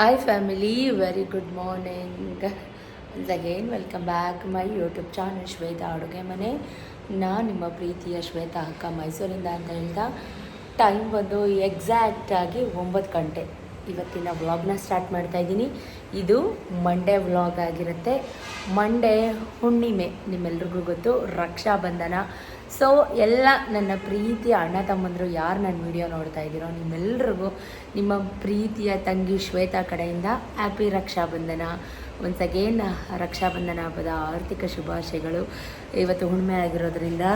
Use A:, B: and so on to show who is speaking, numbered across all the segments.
A: Hi family very good morning once again welcome back my YouTube channel Shweta ಅಡುಗೆ ಮನೆ ನಾನು ನಿಮ್ಮ ಪ್ರೀತಿಯ ಶ್ವೇತಾ ಅಕ್ಕ, ಮೈಸೂರಿಂದ ಅಂತ ಹೇಳ್ತಾ ಟೈಮ್ ಬಂದು ಎಕ್ಸಾಕ್ಟಾಗಿ ಒಂಬತ್ತು ಗಂಟೆ. ಇವತ್ತಿನ ವ್ಲಾಗ್ನ ಸ್ಟಾರ್ಟ್ ಮಾಡ್ತಾ ಇದ್ದೀನಿ. ಇದು ಮಂಡೇ ವ್ಲಾಗ್ ಆಗಿರುತ್ತೆ. ಮಂಡೇ ಹುಣ್ಣಿಮೆ, ನಿಮ್ಮೆಲ್ರಿಗೂ ಗೊತ್ತು, ರಕ್ಷಾಬಂಧನ. ಸೊ ಎಲ್ಲ ನನ್ನ ಪ್ರೀತಿಯ ಅಣ್ಣ ತಮ್ಮಂದರು ಯಾರು ನನ್ನ ವಿಡಿಯೋ ನೋಡ್ತಾ ಇದ್ದೀರೋ ನಿಮ್ಮೆಲ್ಲರಿಗೂ ನಿಮ್ಮ ಪ್ರೀತಿಯ ತಂಗಿ ಶ್ವೇತಾ ಕಡೆಯಿಂದ happy Rakshabandhan. Once again Rakshabandhan ಹಬ್ಬದ ಆರ್ಥಿಕ ಶುಭಾಶಯಗಳು. ಇವತ್ತು ಹುಣ್ಣಿಮೆ ಆಗಿರೋದ್ರಿಂದ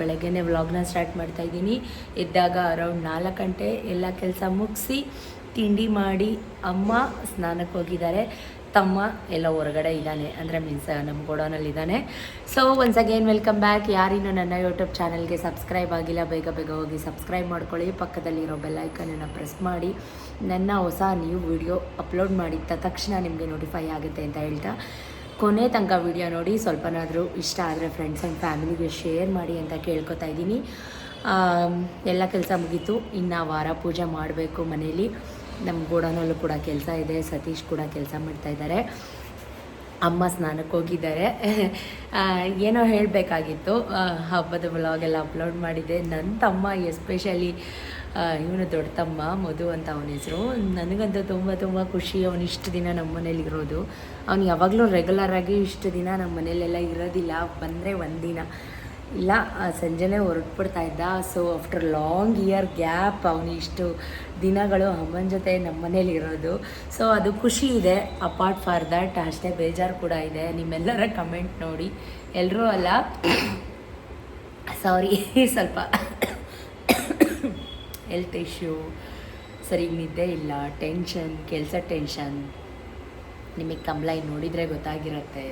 A: ಬೆಳಗ್ಗೆನೇ ವ್ಲಾಗ್ನ ಸ್ಟಾರ್ಟ್ ಮಾಡ್ತಾ ಇದ್ದೀನಿ. ಇದ್ದಾಗ ಅರೌಂಡ್ ನಾಲ್ಕು ಗಂಟೆ ಎಲ್ಲ ಕೆಲಸ ಮುಗಿಸಿ, ತಿಂಡಿ ಮಾಡಿ ಅಮ್ಮ ಸ್ನಾನಕ್ಕೆ ಹೋಗಿದ್ದಾರೆ ತಮ್ಮ ಎಲ್ಲ ಹೊರಗಡೆ ಇದ್ದಾನೆ. ಅಂದರೆ ಮೀನ್ಸ್ ನಮ್ಮ ಗೋಡೌನಲ್ಲಿ ಇದ್ದಾನೆ. So once again welcome back ಯಾರಿನ್ನೂ ನನ್ನ ಯೂಟ್ಯೂಬ್ ಚಾನಲ್ಗೆ ಸಬ್ಸ್ಕ್ರೈಬ್ ಆಗಿಲ್ಲ, ಬೇಗ ಬೇಗ ಹೋಗಿ ಸಬ್ಸ್ಕ್ರೈಬ್ ಮಾಡ್ಕೊಳ್ಳಿ. ಪಕ್ಕದಲ್ಲಿರೋ ಬೆಲ್ಲೈಕನನ್ನು ಪ್ರೆಸ್ ಮಾಡಿ. ನನ್ನ ಹೊಸ ನ್ಯೂ ವಿಡಿಯೋ ಅಪ್ಲೋಡ್ ಮಾಡಿದ ತಕ್ಷಣ ನಿಮಗೆ ನೋಟಿಫೈ ಆಗುತ್ತೆ ಅಂತ ಹೇಳ್ತಾ, ಕೊನೆ ತನಕ ವಿಡಿಯೋ ನೋಡಿ. ಸ್ವಲ್ಪನಾದರೂ ಇಷ್ಟ ಆದರೆ ಫ್ರೆಂಡ್ಸ್ ಆ್ಯಂಡ್ ಫ್ಯಾಮಿಲಿಗೆ ಶೇರ್ ಮಾಡಿ ಅಂತ ಕೇಳ್ಕೊತಾ ಇದ್ದೀನಿ. ಎಲ್ಲ ಕೆಲಸ ಮುಗೀತು. ಇನ್ನು ವಾರ ಪೂಜೆ ಮಾಡಬೇಕು ಮನೇಲಿ. ನಮ್ಮ ಗೋಡನಲ್ಲೂ ಕೂಡ ಕೆಲಸ ಇದೆ. ಸತೀಶ್ ಕೂಡ ಕೆಲಸ ಮಾಡ್ತಾ ಇದ್ದಾರೆ ಅಮ್ಮ ಸ್ನಾನಕ್ಕೆ ಹೋಗಿದ್ದಾರೆ. ಏನೋ ಹೇಳಬೇಕಾಗಿತ್ತು. ಹಬ್ಬದ ಬ್ಲಾಗ್ ಎಲ್ಲ ಅಪ್ಲೋಡ್ ಮಾಡಿದ್ದೆ ನನ್ನ ತಮ್ಮ ಎಸ್ಪೆಷಲಿ ಇವನು ದೊಡ್ಡ ತಮ್ಮ ಮಧು ಅಂತ ಅವನ ಹೆಸರು. ನನಗಂತೂ ತುಂಬ ತುಂಬ ಖುಷಿ. ಅವನು ಇಷ್ಟು ದಿನ ನಮ್ಮ ಮನೇಲಿ ಇರೋದು. ಅವ್ನು ಯಾವಾಗಲೂ ರೆಗ್ಯುಲರಾಗಿ ಇಷ್ಟು ದಿನ ನಮ್ಮ ಮನೇಲೆಲ್ಲ ಇರೋದಿಲ್ಲ. ಬಂದರೆ ಒಂದಿನ. ಇಲ್ಲ ಸಂಜೆನೇ ಹೊರಟ್ಬಿಡ್ತಾ ಇದ್ದ. So after long year gap ಅವನು ದಿನಗಳು ಅಮ್ಮನ ಜೊತೆ ನಮ್ಮ ಮನೇಲಿ ಇರೋದು. ಸೊ ಅದು ಖುಷಿ ಇದೆ. ಅಪಾರ್ಟ್ ಫಾರ್ ದ್ಯಾಟ್ ಅಷ್ಟೇ ಬೇಜಾರು ಕೂಡ ಇದೆ. ನಿಮ್ಮೆಲ್ಲರ ಕಮೆಂಟ್ ನೋಡಿ. ಎಲ್ಲರೂ ಅಲ್ಲ. ಸಾರಿ ಸ್ವಲ್ಪ ಹೆಲ್ತ್ ಇಶ್ಯೂ ಸರಿ, ನಿದ್ದೆ ಇಲ್ಲ. ಟೆನ್ಷನ್ ಕೆಲಸ ಟೆನ್ಷನ್ ನಿಮಗೆ ಕಂಪ್ಲೈಂಟ್ ನೋಡಿದರೆ ಗೊತ್ತಾಗಿರುತ್ತೆ.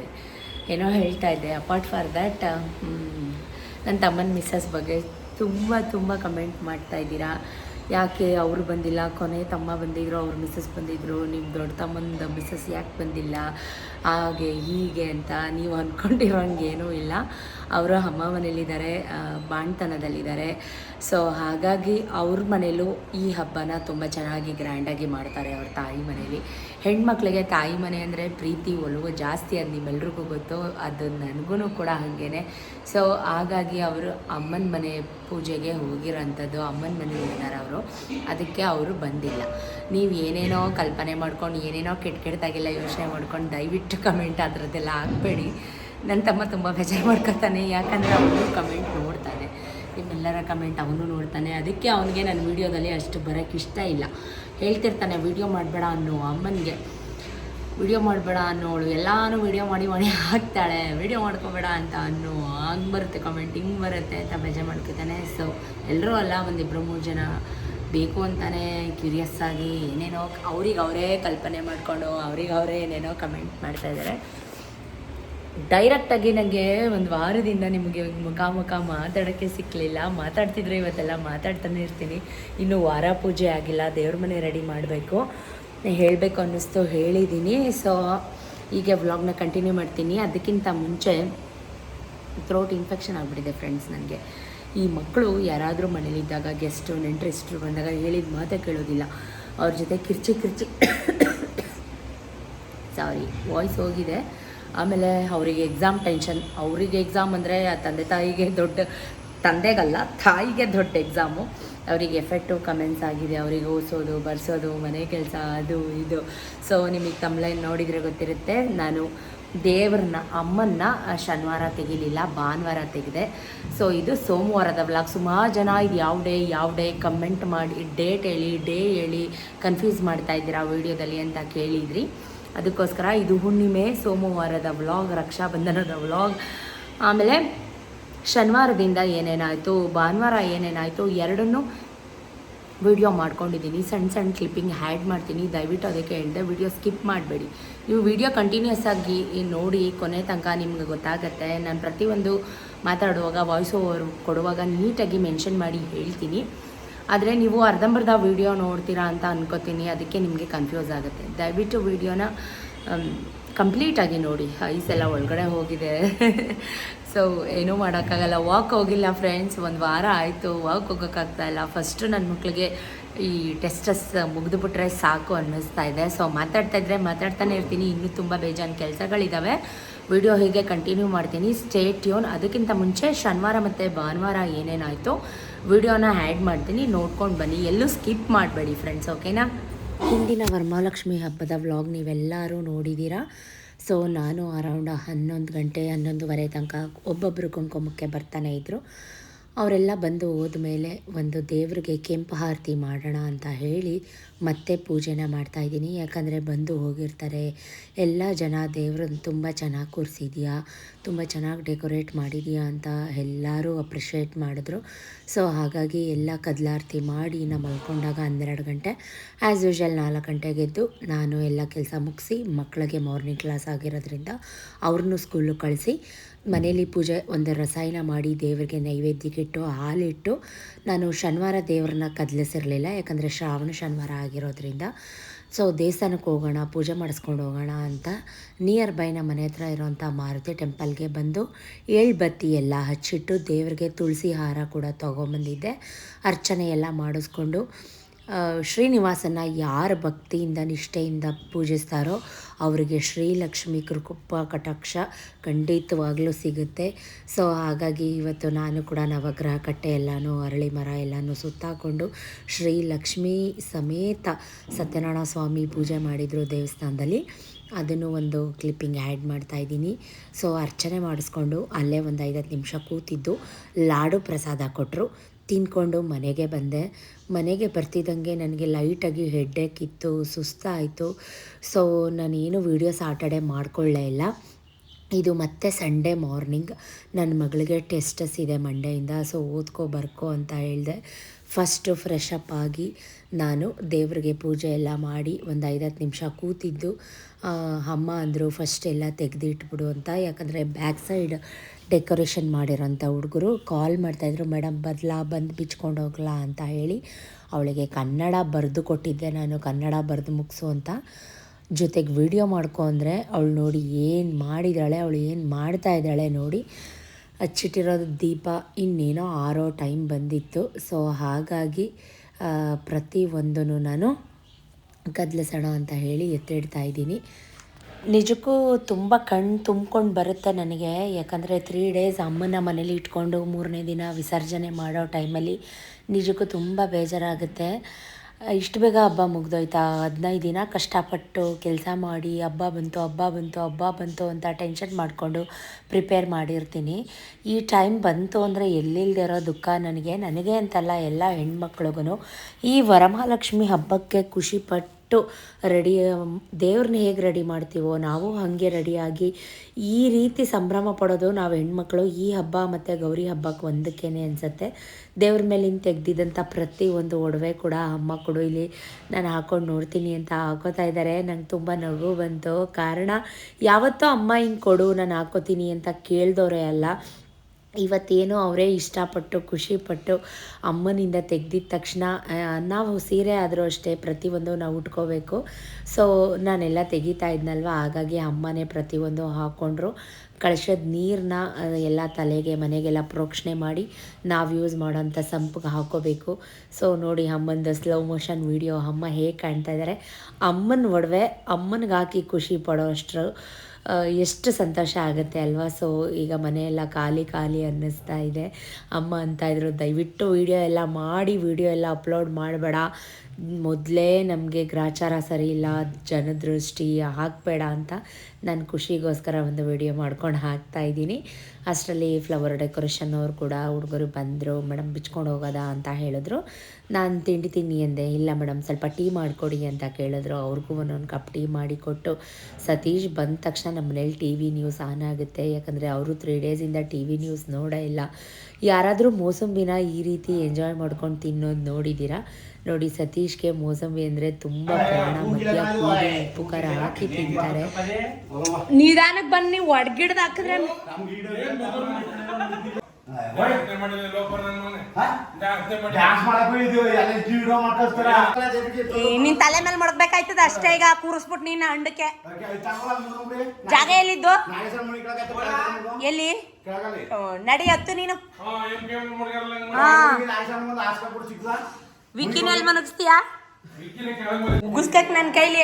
A: ಏನೋ ಹೇಳ್ತಾ ಇದ್ದೆ. ಅಪಾರ್ಟ್ ಫಾರ್ ದ್ಯಾಟ್ ನನ್ನ ತಮ್ಮನ ಮಿಸ್ಸಸ್ ಬಗ್ಗೆ ತುಂಬ ತುಂಬ ಕಮೆಂಟ್ ಮಾಡ್ತಾ ಇದ್ದೀರಾ. ಯಾಕೆ ಅವರು ಬಂದಿಲ್ಲ? ಕೊನೆ ತಮ್ಮ ಬಂದಿದ್ರು, ಅವ್ರ ಮಿಸ್ಸಸ್ ಬಂದಿದ್ರು. ನಿಮ್ಮ ದೊಡ್ಡ ತಮ್ಮಂದ ಮಿಸ್ಸಸ್ ಯಾಕೆ ಬಂದಿಲ್ಲ? ಹಾಗೆ ಹೀಗೆ ಅಂತ ನೀವು ಅಂದ್ಕೊಂಡಿರೋ ಏನೂ ಇಲ್ಲ. ಅವರು ಅಮ್ಮ ಮನೇಲಿದ್ದಾರೆ ಬಾಣ್ತನದಲ್ಲಿದ್ದಾರೆ. ಸೊ ಹಾಗಾಗಿ ಅವ್ರ ಮನೇಲೂ ಈ ಹಬ್ಬನ ತುಂಬ ಚೆನ್ನಾಗಿ ಗ್ರ್ಯಾಂಡಾಗಿ ಮಾಡ್ತಾರೆ ಅವ್ರ ತಾಯಿ ಮನೇಲಿ. ಹೆಣ್ಮಕ್ಳಿಗೆ ತಾಯಿ ಮನೆ ಅಂದರೆ ಪ್ರೀತಿ, ಒಲವು ಜಾಸ್ತಿ ಅದು ನಿಮ್ಮೆಲ್ರಿಗೂ ಗೊತ್ತು, ಅದು ನನಗೂ ಕೂಡ ಹಾಗೇ ಸೊ ಹಾಗಾಗಿ ಅವರು ಅಮ್ಮನ ಮನೆ ಪೂಜೆಗೆ ಹೋಗಿರೋಂಥದ್ದು, ಅಮ್ಮನ ಮನೇಲಿ ಇದ್ದಾರೆ ಅವರು, ಅದಕ್ಕೆ ಅವರು ಬಂದಿಲ್ಲ. ನೀವು ಏನೇನೋ ಕಲ್ಪನೆ ಮಾಡ್ಕೊಂಡು, ಏನೇನೋ ಕೆಟ್ಟ ಕೆಟ್ಟದಾಗೆಲ್ಲ ಯೋಚನೆ ಮಾಡ್ಕೊಂಡು ದಯವಿಟ್ಟು ಕಮೆಂಟ್ ಅದರದ್ದೆಲ್ಲ ಹಾಕ್ಬೇಡಿ. ನನ್ನ ತಮ್ಮ ತುಂಬ ಬೇಜಾರು ಮಾಡ್ಕೊತಾನೆ, ಯಾಕಂದರೆ ಅವನು ಕಮೆಂಟ್ ನೋಡ್ತಾನೆ. ನಿಮ್ಮೆಲ್ಲರ ಕಮೆಂಟ್ ಅವನು ನೋಡ್ತಾನೆ. ಅದಕ್ಕೆ ಅವನಿಗೆ ನನ್ನ ವೀಡಿಯೋದಲ್ಲಿ ಅಷ್ಟು ಬರೋಕ್ಕೆ ಇಷ್ಟ ಇಲ್ಲ. ಹೇಳ್ತಿರ್ತಾನೆ, ವೀಡಿಯೋ ಮಾಡಬೇಡ ಅನ್ನೋ ಅಮ್ಮನಿಗೆ. ವಿಡಿಯೋ ಮಾಡಬೇಡ ಅನ್ನೋಳು ಎಲ್ಲಾನು ವಿಡಿಯೋ ಮಾಡಿ ಮಾಡಿ ಹಾಕ್ತಾಳೆ. ವಿಡಿಯೋ ಮಾಡ್ಕೋಬೇಡ ಅಂತ ಅನ್ನೋ ಹಂಗೆ ಬರುತ್ತೆ ಕಮೆಂಟ್ ಹಿಂಗೆ ಬರುತ್ತೆ ಅಂತ ಬೇಜಾರು ಮಾಡ್ಕೊತಾನೆ. ಸೊ ಎಲ್ಲರೂ ಅಲ್ಲ ಒಂದಿಬ್ಬರು ಮೂರು ಜನ. ಬೇಕು ಅಂತಾನೆ ಕ್ಯೂರಿಯಸ್ ಆಗಿ ಏನೇನೋ, ಅವ್ರಿಗೆ ಅವರೇ ಕಲ್ಪನೆ ಮಾಡಿಕೊಂಡು, ಅವ್ರಿಗೆ ಅವರೇ ಏನೇನೋ ಕಮೆಂಟ್ ಮಾಡ್ತಾ ಇದ್ದಾರೆ ಡೈರೆಕ್ಟಾಗಿ ನನಗೆ ಒಂದು ವಾರದಿಂದ ನಿಮಗೆ ಮುಖಾಮುಖ ಮಾತಾಡೋಕ್ಕೆ ಸಿಕ್ಕಲಿಲ್ಲ ಮಾತಾಡ್ತಿದ್ರೆ ಇವತ್ತೆಲ್ಲ ಮಾತಾಡ್ತಾನೆ ಇರ್ತೀನಿ. ಇನ್ನು ವಾರ ಪೂಜೆ ಆಗಿಲ್ಲ. ದೇವ್ರ ಮನೆ ರೆಡಿ ಮಾಡಬೇಕು. ಹೇಳಬೇಕು ಅನ್ನಿಸ್ತು ಹೇಳಿದ್ದೀನಿ ಸೊ ಹೀಗೆ ವ್ಲಾಗ್ನ ಕಂಟಿನ್ಯೂ ಮಾಡ್ತೀನಿ. ಅದಕ್ಕಿಂತ ಮುಂಚೆ ಥ್ರೋಟ್ ಇನ್ಫೆಕ್ಷನ್ ಆಗಿಬಿಟ್ಟಿದೆ ಫ್ರೆಂಡ್ಸ್ ನನಗೆ. ಈ ಮಕ್ಕಳು ಯಾರಾದರೂ ಮನೇಲಿದ್ದಾಗ ಗೆಸ್ಟು ನೆಂಟರಿಸ್ಟ್ರು ಬಂದಾಗ ಹೇಳಿದ ಮಾತೇ ಕೇಳೋದಿಲ್ಲ. ಅವ್ರ ಜೊತೆ ಕಿರ್ಚಿ ಕಿರ್ಚಿ ಸಾರಿ ವಾಯ್ಸ್ ಹೋಗಿದೆ. ಆಮೇಲೆ ಅವರಿಗೆ ಎಕ್ಸಾಮ್ ಟೆನ್ಷನ್ ಅವರಿಗೆ ಎಕ್ಸಾಮ್ ಅಂದರೆ ತಂದೆ ತಾಯಿಗೆ ದೊಡ್ಡ, ತಂದೆಗಲ್ಲ, ತಾಯಿಗೆ ದೊಡ್ಡ ಎಕ್ಸಾಮು ಅವರಿಗೆ ಎಫೆಕ್ಟು ಕಮೆಂಟ್ಸ್ ಆಗಿದೆ, ಅವರಿಗೆ ಓದಿಸೋದು, ಬರ್ಸೋದು, ಮನೆ ಕೆಲಸ, ಅದು ಇದು. ಸೊ ನಿಮಗೆ ತಮ್ಲೈನ್ ನೋಡಿದರೆ ಗೊತ್ತಿರುತ್ತೆ? ನಾನು ದೇವ್ರನ್ನ, ಅಮ್ಮನ್ನ ಶನಿವಾರ ತೆಗಿಲಿಲ್ಲ, ಭಾನುವಾರ ತೆಗೆದೆ. ಸೊ ಇದು ಸೋಮವಾರದ ಬ್ಲಾಗ್ ಸುಮಾರು ಜನ ಇದು ಯಾವ ಡೇ ಯಾವ ಡೇ ಕಮೆಂಟ್ ಮಾಡಿ ಡೇಟ್ ಹೇಳಿ ಡೇ ಹೇಳಿ ಕನ್ಫ್ಯೂಸ್ ಮಾಡ್ತಾ ಇದ್ದೀರಾ ವಿಡಿಯೋದಲ್ಲಿ ಅಂತ ಕೇಳಿದ್ರಿ. ಅದಕ್ಕೋಸ್ಕರ ಇದು ಹುಣ್ಣಿಮೆ, ಸೋಮವಾರದ ವ್ಲಾಗ್, ರಕ್ಷಾಬಂಧನದ ವ್ಲಾಗ್. ಆಮೇಲೆ ಶನಿವಾರದಿಂದ ಏನೇನಾಯಿತು, ಭಾನುವಾರ ಏನೇನಾಯಿತು, ಎರಡನ್ನು ವಿಡಿಯೋ ಮಾಡ್ಕೊಂಡಿದ್ದೀನಿ. ಸಣ್ಣ ಸಣ್ಣ ಕ್ಲಿಪ್ಪಿಂಗ್ ಹ್ಯಾಡ್ ಮಾಡ್ತೀನಿ. ದಯವಿಟ್ಟು ಅದಕ್ಕೆ ಹೇಳಿದೆ ವಿಡಿಯೋ ಸ್ಕಿಪ್ ಮಾಡಬೇಡಿ. ನೀವು ವಿಡಿಯೋ ಕಂಟಿನ್ಯೂಸ್ ಆಗಿ ನೋಡಿ ಕೊನೆ ತನಕ ನಿಮ್ಗೆ ಗೊತ್ತಾಗತ್ತೆ. ನಾನು ಪ್ರತಿಯೊಂದು ಮಾತಾಡುವಾಗ ವಾಯ್ಸ್ ಓವರ್ ಕೊಡುವಾಗ ನೀಟಾಗಿ ಮೆನ್ಷನ್ ಮಾಡಿ ಹೇಳ್ತೀನಿ. ಆದರೆ ನೀವು ಅರ್ಧಂಬರ್ಧ ವಿಡಿಯೋ ನೋಡ್ತೀರಾ ಅಂತ ಅನ್ಕೋತೀನಿ. ಅದಕ್ಕೆ ನಿಮಗೆ ಕನ್ಫ್ಯೂಸ್ ಆಗುತ್ತೆ. ದಯವಿಟ್ಟು ವಿಡಿಯೋನ ಕಂಪ್ಲೀಟಾಗಿ ನೋಡಿ. ಐಸ್ ಎಲ್ಲ ಒಳಗಡೆ ಹೋಗಿದೆ. ಸೊ ಏನೂ ಮಾಡೋಕ್ಕಾಗಲ್ಲ. ವಾಕ್ ಹೋಗಿಲ್ಲ ಫ್ರೆಂಡ್ಸ್ ಒಂದು ವಾರ ಆಯಿತು. ವಾಕ್ ಹೋಗೋಕ್ಕಾಗ್ತಾಯಿಲ್ಲ ಫಸ್ಟು ನನ್ನ ಮಕ್ಕಳಿಗೆ ಈ ಟೆಸ್ಟಸ್ ಮುಗಿದುಬಿಟ್ರೆ ಸಾಕು ಅನ್ನಿಸ್ತಾ ಇದೆ. ಸೊ ಮಾತಾಡ್ತಾ ಇದ್ರೆ ಮಾತಾಡ್ತಾನೆ ಇರ್ತೀನಿ. ಇನ್ನೂ ತುಂಬ ಬೇಜಾನ್ ಕೆಲಸಗಳಿದ್ದಾವೆ ವಿಡಿಯೋ ಹೀಗೆ ಕಂಟಿನ್ಯೂ ಮಾಡ್ತೀನಿ. ಸ್ಟೇ ಟ್ಯೂನ್ ಅದಕ್ಕಿಂತ ಮುಂಚೆ ಶನಿವಾರ ಮತ್ತು ಭಾನುವಾರ ಏನೇನಾಯಿತು ವಿಡಿಯೋನ ಆ್ಯಡ್ ಮಾಡ್ತೀನಿ, ನೋಡ್ಕೊಂಡು ಬನ್ನಿ. ಎಲ್ಲೂ ಸ್ಕಿಪ್ ಮಾಡಬೇಡಿ ಫ್ರೆಂಡ್ಸ್ ಓಕೆನಾ ಹಿಂದಿನ ವರಮಹಾಲಕ್ಷ್ಮಿ ಹಬ್ಬದ ವ್ಲಾಗ್ ನೀವೆಲ್ಲರೂ ನೋಡಿದ್ದೀರಾ ಸೊ ನಾನು ಅರೌಂಡ್ ಹನ್ನೊಂದು ಗಂಟೆ, ಹನ್ನೊಂದುವರೆ ತನಕ ಒಬ್ಬೊಬ್ಬರು ಕುಂಕುಮಕ್ಕೆ ಬರ್ತಾನೆ ಇದ್ದರು ಅವರೆಲ್ಲ ಬಂದು ಹೋದ್ಮೇಲೆ ಒಂದು ದೇವರಿಗೆ ಕೆಂಪು ಆರತಿ ಮಾಡೋಣ ಅಂತ ಹೇಳಿ ಮತ್ತೆ ಪೂಜೆನ ಮಾಡ್ತಾಯಿದ್ದೀನಿ ಯಾಕಂದರೆ ಬಂದು ಹೋಗಿರ್ತಾರೆ. ಎಲ್ಲ ಜನ ದೇವ್ರನ್ನ ತುಂಬ ಚೆನ್ನಾಗಿ ಕೂರಿಸಿದೀಯಾ, ತುಂಬ ಚೆನ್ನಾಗಿ ಡೆಕೋರೇಟ್ ಮಾಡಿದೀಯಾ ಅಂತ ಎಲ್ಲರೂ ಅಪ್ರಿಷಿಯೇಟ್ ಮಾಡಿದ್ರು. ಸೊ ಹಾಗಾಗಿ ಎಲ್ಲ ಕದ್ಲಾರತಿ ಮಾಡಿ ನಾ ಮಲ್ಕೊಂಡಾಗ ಹನ್ನೆರಡು ಗಂಟೆ ಆ್ಯಸ್ ಯೂಶಲ್ ನಾಲ್ಕು ಗಂಟೆಗೆದ್ದು ನಾನು ಎಲ್ಲ ಕೆಲಸ ಮುಗಿಸಿ ಮಕ್ಕಳಿಗೆ ಮಾರ್ನಿಂಗ್ ಕ್ಲಾಸ್ ಆಗಿರೋದ್ರಿಂದ ಅವ್ರನ್ನೂ ಸ್ಕೂಲಿಗೆ ಕಳಿಸಿ ಮನೇಲಿ ಪೂಜೆ ಒಂದು ರಸಾಯನ ಮಾಡಿ ದೇವರಿಗೆ ನೈವೇದ್ಯಕ್ಕಿಟ್ಟು ಹಾಲಿಟ್ಟು ನಾನು ಶನಿವಾರ ದೇವರನ್ನ ಕದಲಿಸಿರಲಿಲ್ಲ. ಯಾಕಂದರೆ ಶ್ರಾವಣ ಶನಿವಾರ ಆಗಿರೋದ್ರಿಂದ. ಸೊ ದೇವಸ್ಥಾನಕ್ಕೆ ಹೋಗೋಣ, ಪೂಜೆ ಮಾಡಿಸ್ಕೊಂಡು ಹೋಗೋಣ ಅಂತ ನಿಯರ್ ಬೈ ನಮ್ಮ ಮನೆ ಹತ್ರ ಇರೋವಂಥ ಮಾರುತಿ ಟೆಂಪಲ್ಗೆ ಬಂದು ಏಳು ಬತ್ತಿ ಎಲ್ಲ ಹಚ್ಚಿಟ್ಟು ದೇವರಿಗೆ ತುಳಸಿ ಹಾರ ಕೂಡ ತೊಗೊಂಬಂದಿದ್ದೆ. ಅರ್ಚನೆ ಎಲ್ಲ ಮಾಡಿಸ್ಕೊಂಡು ಶ್ರೀನಿವಾಸನ ಯಾರು ಭಕ್ತಿಯಿಂದ, ನಿಷ್ಠೆಯಿಂದ ಪೂಜಿಸ್ತಾರೋ ಅವರಿಗೆ ಶ್ರೀಲಕ್ಷ್ಮಿ ಕೃಪಾ ಕಟಾಕ್ಷ ಖಂಡಿತವಾಗ್ಲೂ ಸಿಗುತ್ತೆ. ಸೊ ಹಾಗಾಗಿ ಇವತ್ತು ನಾನು ಕೂಡ ನವಗ್ರಹ ಕಟ್ಟೆ ಎಲ್ಲನೂ, ಅರಳಿ ಮರ ಎಲ್ಲನೂ ಸುತ್ತಾಕೊಂಡು ಶ್ರೀಲಕ್ಷ್ಮಿ ಸಮೇತ ಸತ್ಯನಾರಾಯಣ ಸ್ವಾಮಿ ಪೂಜೆ ಮಾಡಿದರು ದೇವಸ್ಥಾನದಲ್ಲಿ. ಅದನ್ನು ಒಂದು ಕ್ಲಿಪ್ಪಿಂಗ್ ಆ್ಯಡ್ ಮಾಡ್ತಾ ಇದ್ದೀನಿ. ಸೊ ಅರ್ಚನೆ ಮಾಡಿಸ್ಕೊಂಡು ಅಲ್ಲೇ ಒಂದು ಐದತ್ತು ನಿಮಿಷ ಕೂತಿದ್ದು, ಲಾಡು ಪ್ರಸಾದ ಕೊಟ್ಟರು ತಿಂದ್ಕೊಂಡು ಮನೆಗೆ ಬಂದೆ. ಮನೆಗೆ ಬರ್ತಿದ್ದಂಗೆ ನನಗೆ ಲೈಟಾಗಿ ಹೆಡ್ಡೇಕ್ ಇತ್ತು, ಸುಸ್ತಾಯಿತು. ಸೊ ನಾನೇನು ವೀಡಿಯೋ ಸಾಟರ್ಡೆ ಮಾಡ್ಕೊಳ್ಳೇ ಇಲ್ಲ. ಇದು ಮತ್ತೆ ಸಂಡೇ ಮಾರ್ನಿಂಗ್ ನನ್ನ ಮಗಳಿಗೆ ಟೆಸ್ಟಸ್ ಇದೆ ಮಂಡೆಯಿಂದ ಸೊ ಓದ್ಕೋ, ಬರ್ಕೋ ಅಂತ ಹೇಳಿದೆ. ಫಸ್ಟು ಫ್ರೆಶ್ ಅಪ್ ಆಗಿ ನಾನು ದೇವರಿಗೆ ಪೂಜೆ ಎಲ್ಲ ಮಾಡಿ ಒಂದು ಐದತ್ತು ನಿಮಿಷ ಕೂತಿದ್ದು. ಅಮ್ಮ ಅಂದರು ಫಸ್ಟ್ ಎಲ್ಲ ತೆಗೆದಿಟ್ಬಿಡು ಅಂತ. ಯಾಕಂದರೆ ಬ್ಯಾಕ್ ಸೈಡ್ ಡೆಕೋರೇಷನ್ ಮಾಡಿರೋಂಥ ಹುಡುಗರು. ಕಾಲ್ ಮಾಡ್ತಾಯಿದ್ರು ಮೇಡಮ್ ಬದಲಾ ಬಂದು ಬಿಚ್ಕೊಂಡು ಹೋಗ್ಲಾ ಅಂತ ಹೇಳಿ ಅವಳಿಗೆ ಕನ್ನಡ ಬರೆದು ಕೊಟ್ಟಿದ್ದೆ ನಾನು, ಕನ್ನಡ ಬರೆದು ಮುಗಿಸು ಅಂತ. ಜೊತೆಗೆ ವಿಡಿಯೋ ಮಾಡ್ಕೊ ಅಂದರೆ ಅವಳು ನೋಡಿ ಏನು ಮಾಡಿದಾಳೆ, ಅವಳು ಏನು ಮಾಡ್ತಾ ಇದ್ದಾಳೆ ನೋಡಿ ಹಚ್ಚಿಟ್ಟಿರೋದು ದೀಪ. ಇನ್ನೇನೋ ಆರೋ ಟೈಮ್ ಬಂದಿತ್ತು. ಸೊ, ಹಾಗಾಗಿ ಪ್ರತಿ ಪ್ರತಿಯೊಂದನ್ನು ನಾನು ಕದಲಿಸೋಣ ಅಂತ ಹೇಳಿ ಎತ್ತಿಡ್ತಾ ಇದ್ದೀನಿ. ನಿಜಕ್ಕೂ ತುಂಬ ಕಣ್ಣು ತುಂಬ್ಕೊಂಡು ಬರುತ್ತೆ ನನಗೆ. ಯಾಕಂದರೆ ತ್ರೀ ಡೇಸ್ ಅಮ್ಮನ ಮನೇಲಿ ಇಟ್ಕೊಂಡು ಮೂರನೇ ದಿನ ವಿಸರ್ಜನೆ ಮಾಡೋ ಟೈಮಲ್ಲಿ ನಿಜಕ್ಕೂ ತುಂಬ ಬೇಜಾರಾಗುತ್ತೆ. ಇಷ್ಟು ಬೇಗ ಹಬ್ಬ ಮುಗ್ದೋಯ್ತಾ? ಹದಿನೈದು ದಿನ ಕಷ್ಟಪಟ್ಟು ಕೆಲಸ ಮಾಡಿ, ಹಬ್ಬ ಬಂತು ಹಬ್ಬ ಬಂತು ಹಬ್ಬ ಬಂತು ಅಂತ ಟೆನ್ಷನ್ ಮಾಡಿಕೊಂಡು ಪ್ರಿಪೇರ್ ಮಾಡಿರ್ತೀನಿ. ಈ ಟೈಮ್ ಬಂತು ಅಂದರೆ ಎಲ್ಲಿಲ್ದಿರೋ ದುಃಖ ನನಗೆ. ನನಗೆ ಅಂತಲ್ಲ ಎಲ್ಲ ಹೆಣ್ಮಕ್ಳಿಗೂ ಈ ವರಮಹಾಲಕ್ಷ್ಮಿ ಹಬ್ಬಕ್ಕೆ ಖುಷಿಪಟ್ಟು ರೆಡಿ, ದೇವ್ರನ್ನ ಹೇಗೆ ರೆಡಿ ಮಾಡ್ತೀವೋ, ನಾವು ಹಾಗೆ ರೆಡಿಯಾಗಿ ಈ ರೀತಿ ಸಂಭ್ರಮ ಪಡೋದು ನಾವು ಹೆಣ್ಮಕ್ಳು ಈ ಹಬ್ಬ ಮತ್ತು ಗೌರಿ ಹಬ್ಬಕ್ಕೆ ಒಂದಕ್ಕೇನೆ ಅನಿಸುತ್ತೆ. ದೇವ್ರ ಮೇಲಿಂದ ತೆಗ್ದಿದ್ದಂಥ ಪ್ರತಿ ಒಂದು ಒಡವೆ ಕೂಡ ಅಮ್ಮ ಕೊಡು, ಇಲ್ಲಿ ನಾನು ಹಾಕೊಂಡು ನೋಡ್ತೀನಿ ಅಂತ ಹಾಕೋತಾ ಇದ್ದಾರೆ ನಂಗೆ ತುಂಬ ನಗು ಬಂತು. ಕಾರಣ, ಯಾವತ್ತೋ ಅಮ್ಮ ಹಿಂಗೆ ಕೊಡು, ನಾನು ಹಾಕೋತೀನಿ ಅಂತ ಕೇಳ್ದವ್ರೆ ಅಲ್ಲ. ಇವತ್ತೇನೋ ಅವರೇ ಇಷ್ಟಪಟ್ಟು, ಖುಷಿಪಟ್ಟು ಅಮ್ಮನಿಂದ ತೆಗೆದಿದ್ದ ತಕ್ಷಣ ನಾವು ಸೀರೆ ಆದರೂ ಅಷ್ಟೇ ಪ್ರತಿಯೊಂದು ನಾವು ಉಟ್ಕೋಬೇಕು. ಸೊ ನಾನೆಲ್ಲ ತೆಗಿತಾ ಇದ್ನಲ್ವ? ಹಾಗಾಗಿ ಅಮ್ಮನೇ ಪ್ರತಿಯೊಂದು ಹಾಕ್ಕೊಂಡ್ರು ಕಳಶದ ನೀರನ್ನ ಎಲ್ಲ ತಲೆಗೆ, ಮನೆಗೆಲ್ಲ ಪ್ರೋಕ್ಷಣೆ ಮಾಡಿ ನಾವು ಯೂಸ್ ಮಾಡೋಂಥ ಸಂಪಿಗೆ ಹಾಕೋಬೇಕು. ಸೊ ನೋಡಿ ಅಮ್ಮಂದು ಸ್ಲೋ ಮೋಷನ್ ವೀಡಿಯೋ ಅಮ್ಮ ಹೇಗೆ ಕಾಣ್ತಾ ಇದ್ದಾರೆ ಅಮ್ಮನ ಒಡವೆ ಅಮ್ಮನಿಗೆ ಹಾಕಿ ಖುಷಿ ಪಡೋ ಅಷ್ಟರು ಎಷ್ಟು ಸಂತೋಷ ಆಗುತ್ತೆ ಅಲ್ವಾ? ಸೊ ಈಗ ಮನೆಯೆಲ್ಲ ಖಾಲಿ ಖಾಲಿ ಅನ್ನಿಸ್ತಾ ಇದೆ. ಅಮ್ಮ ಅಂತ ಇದ್ರು, ದಯವಿಟ್ಟು ವೀಡಿಯೋ ಎಲ್ಲ ಮಾಡಿ ವೀಡಿಯೋ ಎಲ್ಲ ಅಪ್ಲೋಡ್ ಮಾಡಬೇಡ. ಮೊದಲೇ ನಮಗೆ ಗ್ರಾಚಾರ ಸರಿ ಇಲ್ಲ, ಜನದೃಷ್ಟಿ ಹಾಕಬೇಡ ಅಂತ ನಾನು ಖುಷಿಗೋಸ್ಕರ ಒಂದು ವಿಡಿಯೋ ಮಾಡ್ಕೊಂಡು ಹಾಕ್ತಾ ಇದ್ದೀನಿ. ಅಷ್ಟರಲ್ಲಿ ಫ್ಲವರ್ ಡೆಕೋರೇಷನ್ ಅವರು ಕೂಡ ಹುಡುಗರು ಬಂದರು ಮೇಡಮ್ ಬಿಚ್ಕೊಂಡು ಹೋಗೋದಾ? ಅಂತ ಹೇಳಿದ್ರು. ನಾನು ತಿಂಡಿ ತಿನ್ನಿ ಅಂದೆ, ಇಲ್ಲ ಮೇಡಮ್ ಸ್ವಲ್ಪ ಟೀ ಮಾಡಿಕೊಡಿ ಅಂತ ಕೇಳಿದ್ರು. ಅವ್ರಿಗೂ ಒಂದೊಂದು ಕಪ್ ಟೀ ಮಾಡಿಕೊಟ್ಟು ಸತೀಶ್ ಬಂದ ತಕ್ಷಣ ನಮ್ಮ ಮನೇಲಿ ಟಿ ವಿ ನ್ಯೂಸ್ ಆನ್ ಆಗುತ್ತೆ. ಯಾಕಂದರೆ ಅವರು ತ್ರೀ ಡೇಸಿಂದ ಟಿ ವಿ ನ್ಯೂಸ್ ನೋಡೇ ಇಲ್ಲ. ಯಾರಾದರೂ ಮೋಸಂಬಿನ ಈ ರೀತಿ ಎಂಜಾಯ್ ಮಾಡ್ಕೊಂಡು ತಿನ್ನೋದು ನೋಡಿದ್ದೀರಾ ನೋಡಿ ಸತೀಶ್ಗೆ ಮೋಸಂಬಿ ಅಂದರೆ ತುಂಬ ಪ್ರಾಣ ಮಧ್ಯ ಉಪ್ಪು ಹಾಕಿ ತಿಂತಾರೆ.
B: ನಿಧಾನಕ್ಕೆ ಬನ್ನಿ ಒಡ್ಗಿಡ್ದು ಹಾಕಿದ್ರೆ
A: ನಿನ್ ತಲೆ ಮೇಲೆ ಮಡಗ್ಬೇಕಾಯ್ತದ ಅಷ್ಟೇ ಈಗ ಕೂರಿಸ್ಬಿಟ್ಟು ನೀನ್ ಅಂಡಕ್ಕೆ ಜಾಗ ಎಲ್ಲಿದ್ದು? ಎಲ್ಲಿ? ನಡಿ ಹತ್ತು ನೀನು.
B: ಹಾ ಏನ್ ಕೇಮ್ ಮಾಡ್ಯಾರಲ್ಲ ಹಂಗ್
A: ಹಾ
B: ಮಾಡಿ.
A: ವಿಕಿನ ಎಲ್ಲಿ ಮನಗಿಸ್ತೀಯಾ ಗುಸ್ಕಕ್ ನನ್ನ ಕೈಲಿ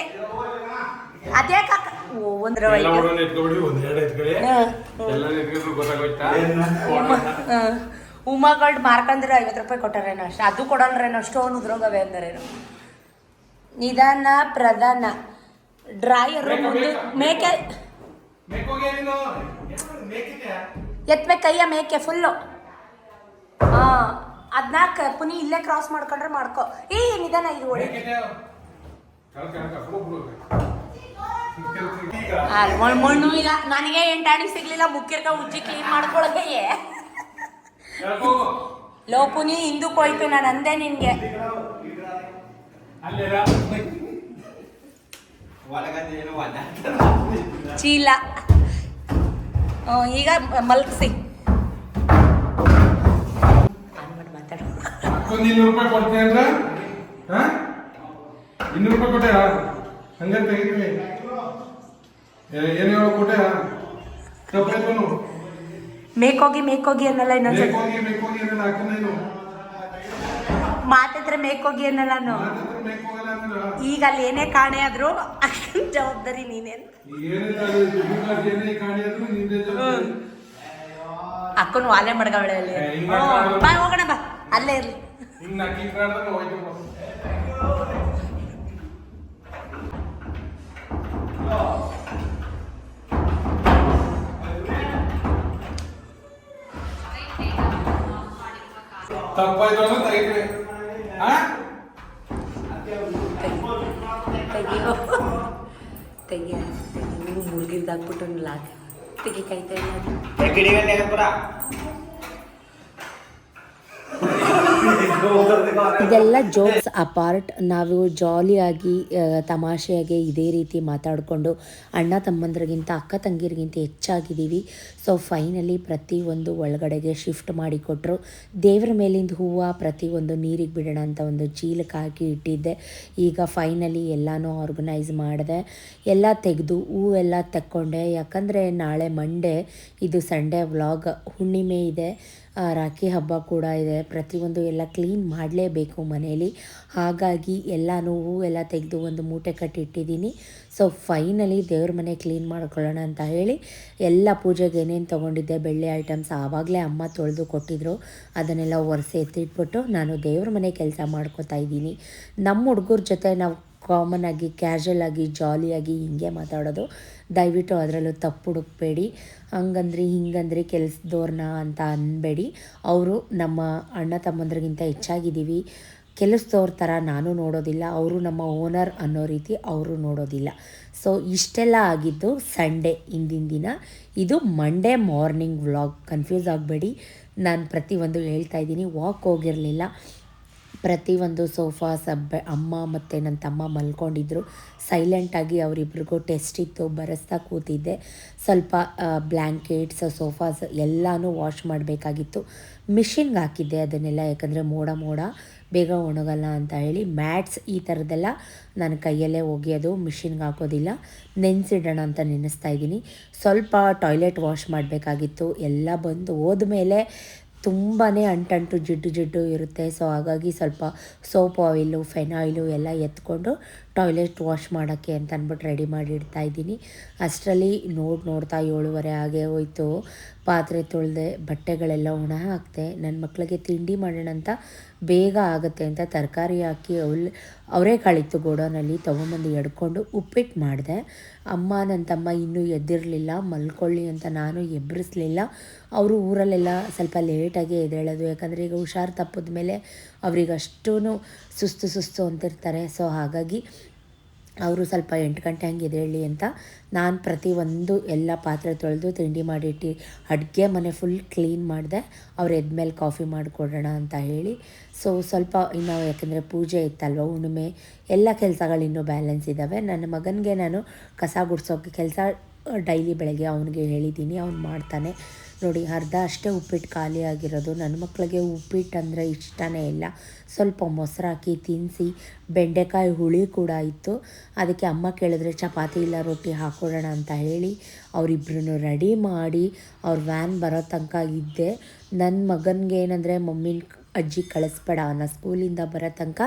A: ಅದೇ ಕಾಕ ಓ ಒಂದ್ರ
B: ಉಮಾ
A: ಗೋಲ್ಡ್ ಮಾರ್ಕಂದ್ರೆ ಐವತ್ತು ರೂಪಾಯಿ ಕೊಟ್ಟಾರೇನು ಅಷ್ಟು. ಅದು ಕೊಡಲ್ರೇನೋ ಅಷ್ಟೊಂದು ಉದ್ರೋಗವೆ ಅಂದರೇನು. ನಿಧಾನ ಪ್ರಧಾನ. ಡ್ರಾಯರು ಮುಂದೆ ಮೇಕೆ
B: ಎತ್ಬೇಕಯ್ಯ
A: ಎತ್ಬೇಕು ಕೈಯ ಮೇಕೆ ಫುಲ್ಲು. ಹಾಂ. ಅದನ್ನ ಪುನಿ ಇಲ್ಲೇ ಕ್ರಾಸ್ ಮಾಡ್ಕೊಂಡ್ರೆ ಮಾಡ್ಕೋ. ಏ ನಿಧಾನ ಇದು ಓಡಿ ಮಣ್ಣು ಇಲ್ಲ. ನನಗೆ ಎಂಟಾಣಿ ಸಿಗ್ಲಿಲ್ಲ. ಮುಕ್ಕಿರ್ಕ ಉಜ್ಜಿ ಕ್ಲೀನ್
B: ಮಾಡ್ಕೊಳಕೆಯೇ.
A: ಲೋ ಪುನಿ ಹಿಂದಕ್ಕೆ ಹೋಯ್ತು. ನಾನು ಅಂದೆ ನಿನ್ಗೆ. ಚೀಲ. ಈಗ ಮಲ್ಗಿಸಿ. ಮಾತಾಡು
B: ಅಕ್ಕೊಂದು ಇನ್ನೂರು ರೂಪಾಯಿ ಕೊಡ್ತೀನಿ ಅಂದ್ರೆ? ಹಾ? ಇನ್ನೂರು ರೂಪಾಯಿ ಕೊಟ್ಟೆ ಹಂಗೆ ತೆಗಿದ್ವಿ ಏನು ಹೇಳೋ ಕೊಟ್ಟೆ? ತಪ್ಪಾಯ್ತು
A: ಮೇಕೋಗಿ ಮೇಕೋಗಿ ಅನ್ನಲ್ಲ ಇನ್ನೊಂದು
B: ಮೇಕೋಗಿ ಮೇಕೋಗಿ ಅನ್ನಲ್ಲ ಹಾಕನೇನು
A: ಮಾತಿದ್ರೆ ಮೇಕೋಗಿ ಅನ್ನಲ್ಲ ನಾನು ಈಗ ಅಲ್ಲಿ ಏನೇ ಕಾಣೆ ಆದ್ರೂ ಜವಾಬ್ದಾರಿ
B: ಅದು ಏನೇ ಕಾಣಿ ಆದ್ರೂ ನೀನೇ ಜವಾಬ್ದಾರಿ.
A: ಅಕ್ಕನು ವಾಲೆ ಮಡ್ಗವಳೆ ಅಲ್ಲಿ. ಬಾ ಹೋಗೋಣ ಬಾ. ಅಲ್ಲೇ ಇರ್ಲಿ.
B: ತಪ್ಪಾಯ್ತು ಅಂದ್ರೆ ತೆಗಿತೀವಿ
A: ತೆಗಿಯೋ ತೆಗಿಯ. ನೀವು ಮುಳುಗಿರ್ದಾಕ್ಬಿಟ್ಟು ಲಾಕ್ ತೆಗಿ ಕೈ ತೆಗಿ. ಇದೆಲ್ಲ ಜೋಕ್ಸ್ ಅಪಾರ್ಟ್ ನಾವು ಜಾಲಿಯಾಗಿ ತಮಾಷೆಯಾಗಿ ಇದೇ ರೀತಿ ಮಾತಾಡಿಕೊಂಡು ಅಣ್ಣ ತಮ್ಮಂದ್ರಿಗಿಂತ, ಅಕ್ಕ ತಂಗಿರಿಗಿಂತ ಹೆಚ್ಚಾಗಿದ್ದೀವಿ. ಸೊ ಫೈನಲಿ ಪ್ರತಿಯೊಂದು ಒಳಗಡೆಗೆ ಶಿಫ್ಟ್ ಮಾಡಿಕೊಟ್ರು. ದೇವರ ಮೇಲಿಂದ ಹೂವು ಪ್ರತಿಯೊಂದು ನೀರಿಗೆ ಬಿಡೋಣ ಅಂತ ಒಂದು ಚೀಲಕ್ಕೆ ಹಾಕಿ ಇಟ್ಟಿದ್ದೆ. ಈಗ ಫೈನಲಿ ಎಲ್ಲನೂ ಆರ್ಗನೈಸ್ ಮಾಡಿದೆ. ಎಲ್ಲ ತೆಗೆದು ಹೂವೆಲ್ಲ ತಕ್ಕೊಂಡೆ. ಯಾಕಂದರೆ ನಾಳೆ ಮಂಡೇ ಇದು ಸಂಡೇ ವ್ಲಾಗ್ ಹುಣ್ಣಿಮೆ ಇದೆ. ರಾಖಿ ಹಬ್ಬ ಕೂಡ ಇದೆ. ಪ್ರತಿಯೊಂದು ಎಲ್ಲ ಕ್ಲೀನ್ ಮಾಡಲೇಬೇಕು ಮನೇಲಿ ಹಾಗಾಗಿ ಎಲ್ಲನೂ ಎಲ್ಲ ತೆಗೆದು ಒಂದು ಮೂಟೆ ಕಟ್ಟಿಟ್ಟಿದ್ದೀನಿ. ಸೊ ಫೈನಲಿ ದೇವ್ರ ಮನೆ ಕ್ಲೀನ್ ಮಾಡ್ಕೊಳ್ಳೋಣ ಅಂತ ಹೇಳಿ ಎಲ್ಲ ಪೂಜೆಗೆ ಏನೇನು ತೊಗೊಂಡಿದ್ದೆ, ಬೆಳ್ಳಿ ಐಟಮ್ಸ್ ಆವಾಗಲೇ ಅಮ್ಮ ತೊಳೆದು ಕೊಟ್ಟಿದ್ರು. ಅದನ್ನೆಲ್ಲ ಒರೆಸಿ ಎತ್ತಿಟ್ಬಿಟ್ಟು ನಾನು ದೇವ್ರ ಮನೆ ಕೆಲಸ ಮಾಡ್ಕೋತಾ ಇದ್ದೀನಿ. ನಮ್ಮ ಹುಡುಗರ ಜೊತೆ ನಾವು ಕಾಮನ್ ಆಗಿ ಕ್ಯಾಶುವಲ್ ಆಗಿ ಜಾಲಿಯಾಗಿ ಹಿಂಗೆ ಮಾತಾಡೋದು. ದಯವಿಟ್ಟು ಅದರಲ್ಲೂ ತಪ್ಪು ಹುಡುಕ್ಬೇಡಿ. ಹಂಗಂದ್ರೆ ಹಿಂಗಂದ್ರೆ ಕೆಲಸದವ್ರನ್ನ ಅಂತ ಅನ್ಬೇಡಿ. ಅವರು ನಮ್ಮ ಅಣ್ಣ ತಮ್ಮಂದ್ರಿಗಿಂತ ಹೆಚ್ಚಾಗಿದ್ದೀವಿ. ಕೆಲಸದವ್ರ ಥರ ನಾನು ನೋಡೋದಿಲ್ಲ. ಅವರು ನಮ್ಮ ಓನರ್ ಅನ್ನೋ ರೀತಿ ಅವರು ನೋಡೋದಿಲ್ಲ. ಸೊ, ಇಷ್ಟೆಲ್ಲ ಆಗಿದ್ದು ಸಂಡೇ ಹಿಂದಿನ ದಿನ. ಇದು ಮಂಡೇ ಮಾರ್ನಿಂಗ್ ವ್ಲಾಗ್. ಕನ್ಫ್ಯೂಸ್ ಆಗಬೇಡಿ. ನಾನು ಪ್ರತಿಯೊಂದು ಹೇಳ್ತಾ ಇದ್ದೀನಿ. ವಾಕ್ ಹೋಗಿರಲಿಲ್ಲ. ಪ್ರತಿಯೊಂದು ಸೋಫಾ ಸಬ್ಬೆ, ಅಮ್ಮ ಮತ್ತು ನನ್ನ ತಮ್ಮ ಮಲ್ಕೊಂಡಿದ್ರು ಸೈಲೆಂಟಾಗಿ ಅವರಿಬ್ರಿಗೂ ಟೆಸ್ಟ್ ಇತ್ತು. ಬರೆಸ್ತಾ ಕೂತಿದ್ದೆ. ಸ್ವಲ್ಪ ಬ್ಲ್ಯಾಂಕೆಟ್ಸ್ ಸೋಫಾಸ್ ಎಲ್ಲನೂ ವಾಶ್ ಮಾಡಬೇಕಾಗಿತ್ತು. ಮಿಷಿನ್ಗೆ ಹಾಕಿದ್ದೆ ಅದನ್ನೆಲ್ಲ. ಯಾಕಂದರೆ ಮೋಡ ಮೋಡ, ಬೇಗ ಒಣಗಲ್ಲ ಅಂತ ಹೇಳಿ. ಮ್ಯಾಟ್ಸ್ ಈ ಥರದ್ದೆಲ್ಲ ನಾನು ಕೈಯಲ್ಲೇ ಒಗೆಯೋದು. ಮಿಷಿನ್ಗೆ ಹಾಕೋದಿಲ್ಲ. ನೆನೆಸಿಡೋಣ ಅಂತ ನೆನೆಸ್ತಾ ಇದ್ದೀನಿ. ಸ್ವಲ್ಪ ಟಾಯ್ಲೆಟ್ ವಾಶ್ ಮಾಡಬೇಕಾಗಿತ್ತು. ಎಲ್ಲ ಬಂದು ಹೋದ್ಮೇಲೆ ತುಂಬಾ ಅಂಟಂಟು, ಜಿಡ್ಡು ಜಿಡ್ಡು ಇರುತ್ತೆ. ಸೊ ಹಾಗಾಗಿ ಸ್ವಲ್ಪ ಸೋಪ್ ಆಯಿಲು ಫೆನಾಯಿಲು ಎಲ್ಲ ಎತ್ಕೊಂಡು ಟಾಯ್ಲೆಟ್ ವಾಶ್ ಮಾಡೋಕ್ಕೆ ಅಂತ ಅಂದ್ಬಿಟ್ಟು ರೆಡಿ ಮಾಡಿ ಇಡ್ತಾ ಇದ್ದೀನಿ. ಅಷ್ಟರಲ್ಲಿ ನೋಡಿ ನೋಡ್ತಾ ಏಳುವರೆ ಹಾಗೆ ಹೋಯ್ತು. ಪಾತ್ರೆ ತೊಳೆದೆ ಬಟ್ಟೆಗಳೆಲ್ಲ ಒಣ ಹಾಕಿದೆ. ನನ್ನ ಮಕ್ಕಳಿಗೆ ತಿಂಡಿ ಮಾಡೋಣ ಅಂತ ಬೇಗ ಆಗುತ್ತೆ ಅಂತ ತರಕಾರಿ ಹಾಕಿ ಅವಲ್ ಅವರೇಕಾಳಿತ್ತು ಗೋಡೌನಲ್ಲಿ ತೊಗೊಂಬಂದು ಎಡ್ಕೊಂಡು ಉಪ್ಪಿಟ್ಟು ಮಾಡಿದೆ. ಅಮ್ಮ ನನ್ನ ತಮ್ಮ ಇನ್ನೂ ಎದ್ದಿರಲಿಲ್ಲ, ಮಲ್ಕೊಳ್ಳಿ ಅಂತ ನಾನು ಎಬ್ಬರಿಸ್ಲಿಲ್ಲ ಅವರು ಊರಲ್ಲೆಲ್ಲ ಸ್ವಲ್ಪ ಲೇಟಾಗಿ ಎದ್ದೇಳೋದು, ಯಾಕಂದರೆ ಈಗ ಹುಷಾರು ತಪ್ಪಿದ ಮೇಲೆ ಅವ್ರಿಗೆ ಅಷ್ಟೂ ಸುಸ್ತು ಸುಸ್ತು ಅಂತಿರ್ತಾರೆ. ಸೊ ಹಾಗಾಗಿ ಅವರು ಸ್ವಲ್ಪ ಎಂಟು ಗಂಟೆ ಹಂಗೆ ಎದ್ದೇಳಿ ಅಂತ ನಾನು ಪ್ರತಿಯೊಂದು ಎಲ್ಲ ಪಾತ್ರೆ ತೊಳೆದು ತಿಂಡಿ ಮಾಡಿಟ್ಟು ಅಡುಗೆ ಮನೆ ಫುಲ್ ಕ್ಲೀನ್ ಮಾಡಿದೆ. ಅವ್ರು ಎದ್ಮೇಲೆ ಕಾಫಿ ಮಾಡಿಕೊಡೋಣ ಅಂತ ಹೇಳಿ. ಸೊ ಸ್ವಲ್ಪ ಇನ್ನು ಯಾಕೆಂದರೆ ಪೂಜೆ ಇತ್ತಲ್ವ, ಹುಣ್ಣಿಮೆ, ಎಲ್ಲ ಕೆಲಸಗಳು ಇನ್ನೂ ಬ್ಯಾಲೆನ್ಸ್ ಇದ್ದಾವೆ ನನ್ನ ಮಗನಿಗೆ ನಾನು ಕಸ ಗುಡಿಸೋಕೆ ಕೆಲಸ ಡೈಲಿ ಬೆಳಗ್ಗೆ ಅವನಿಗೆ ಹೇಳಿದ್ದೀನಿ, ಅವ್ನು ಮಾಡ್ತಾನೆ.
C: ನೋಡಿ, ಅರ್ಧ ಅಷ್ಟೇ ಉಪ್ಪಿಟ್ಟು ಖಾಲಿ ಆಗಿರೋದು. ನನ್ನ ಮಕ್ಕಳಿಗೆ ಉಪ್ಪಿಟ್ಟು ಅಂದರೆ ಇಷ್ಟನೇ ಇಲ್ಲ. ಸ್ವಲ್ಪ ಮೊಸರು ಹಾಕಿ ತಿನ್ನಿಸಿ ಬೆಂಡೆಕಾಯಿ ಹುಳಿ ಕೂಡ ಇತ್ತು. ಅದಕ್ಕೆ ಅಮ್ಮ ಕೇಳಿದ್ರೆ, ಚಪಾತಿ ಇಲ್ಲ, ರೊಟ್ಟಿ ಹಾಕ್ಕೊಡೋಣ ಅಂತ ಹೇಳಿ ಅವರಿಬ್ಬರನ್ನು ರೆಡಿ ಮಾಡಿ, ಅವ್ರ ವ್ಯಾನ್ ಬರೋ ತನಕ ಇದ್ದೆ. ನನ್ನ ಮಗನಿಗೆ ಏನಂದರೆ, ಮಮ್ಮಿನ ಅಜ್ಜಿ ಕಳಿಸ್ಬೇಡ ನಾ ಸ್ಕೂಲಿಂದ ಬರೋ ತನಕ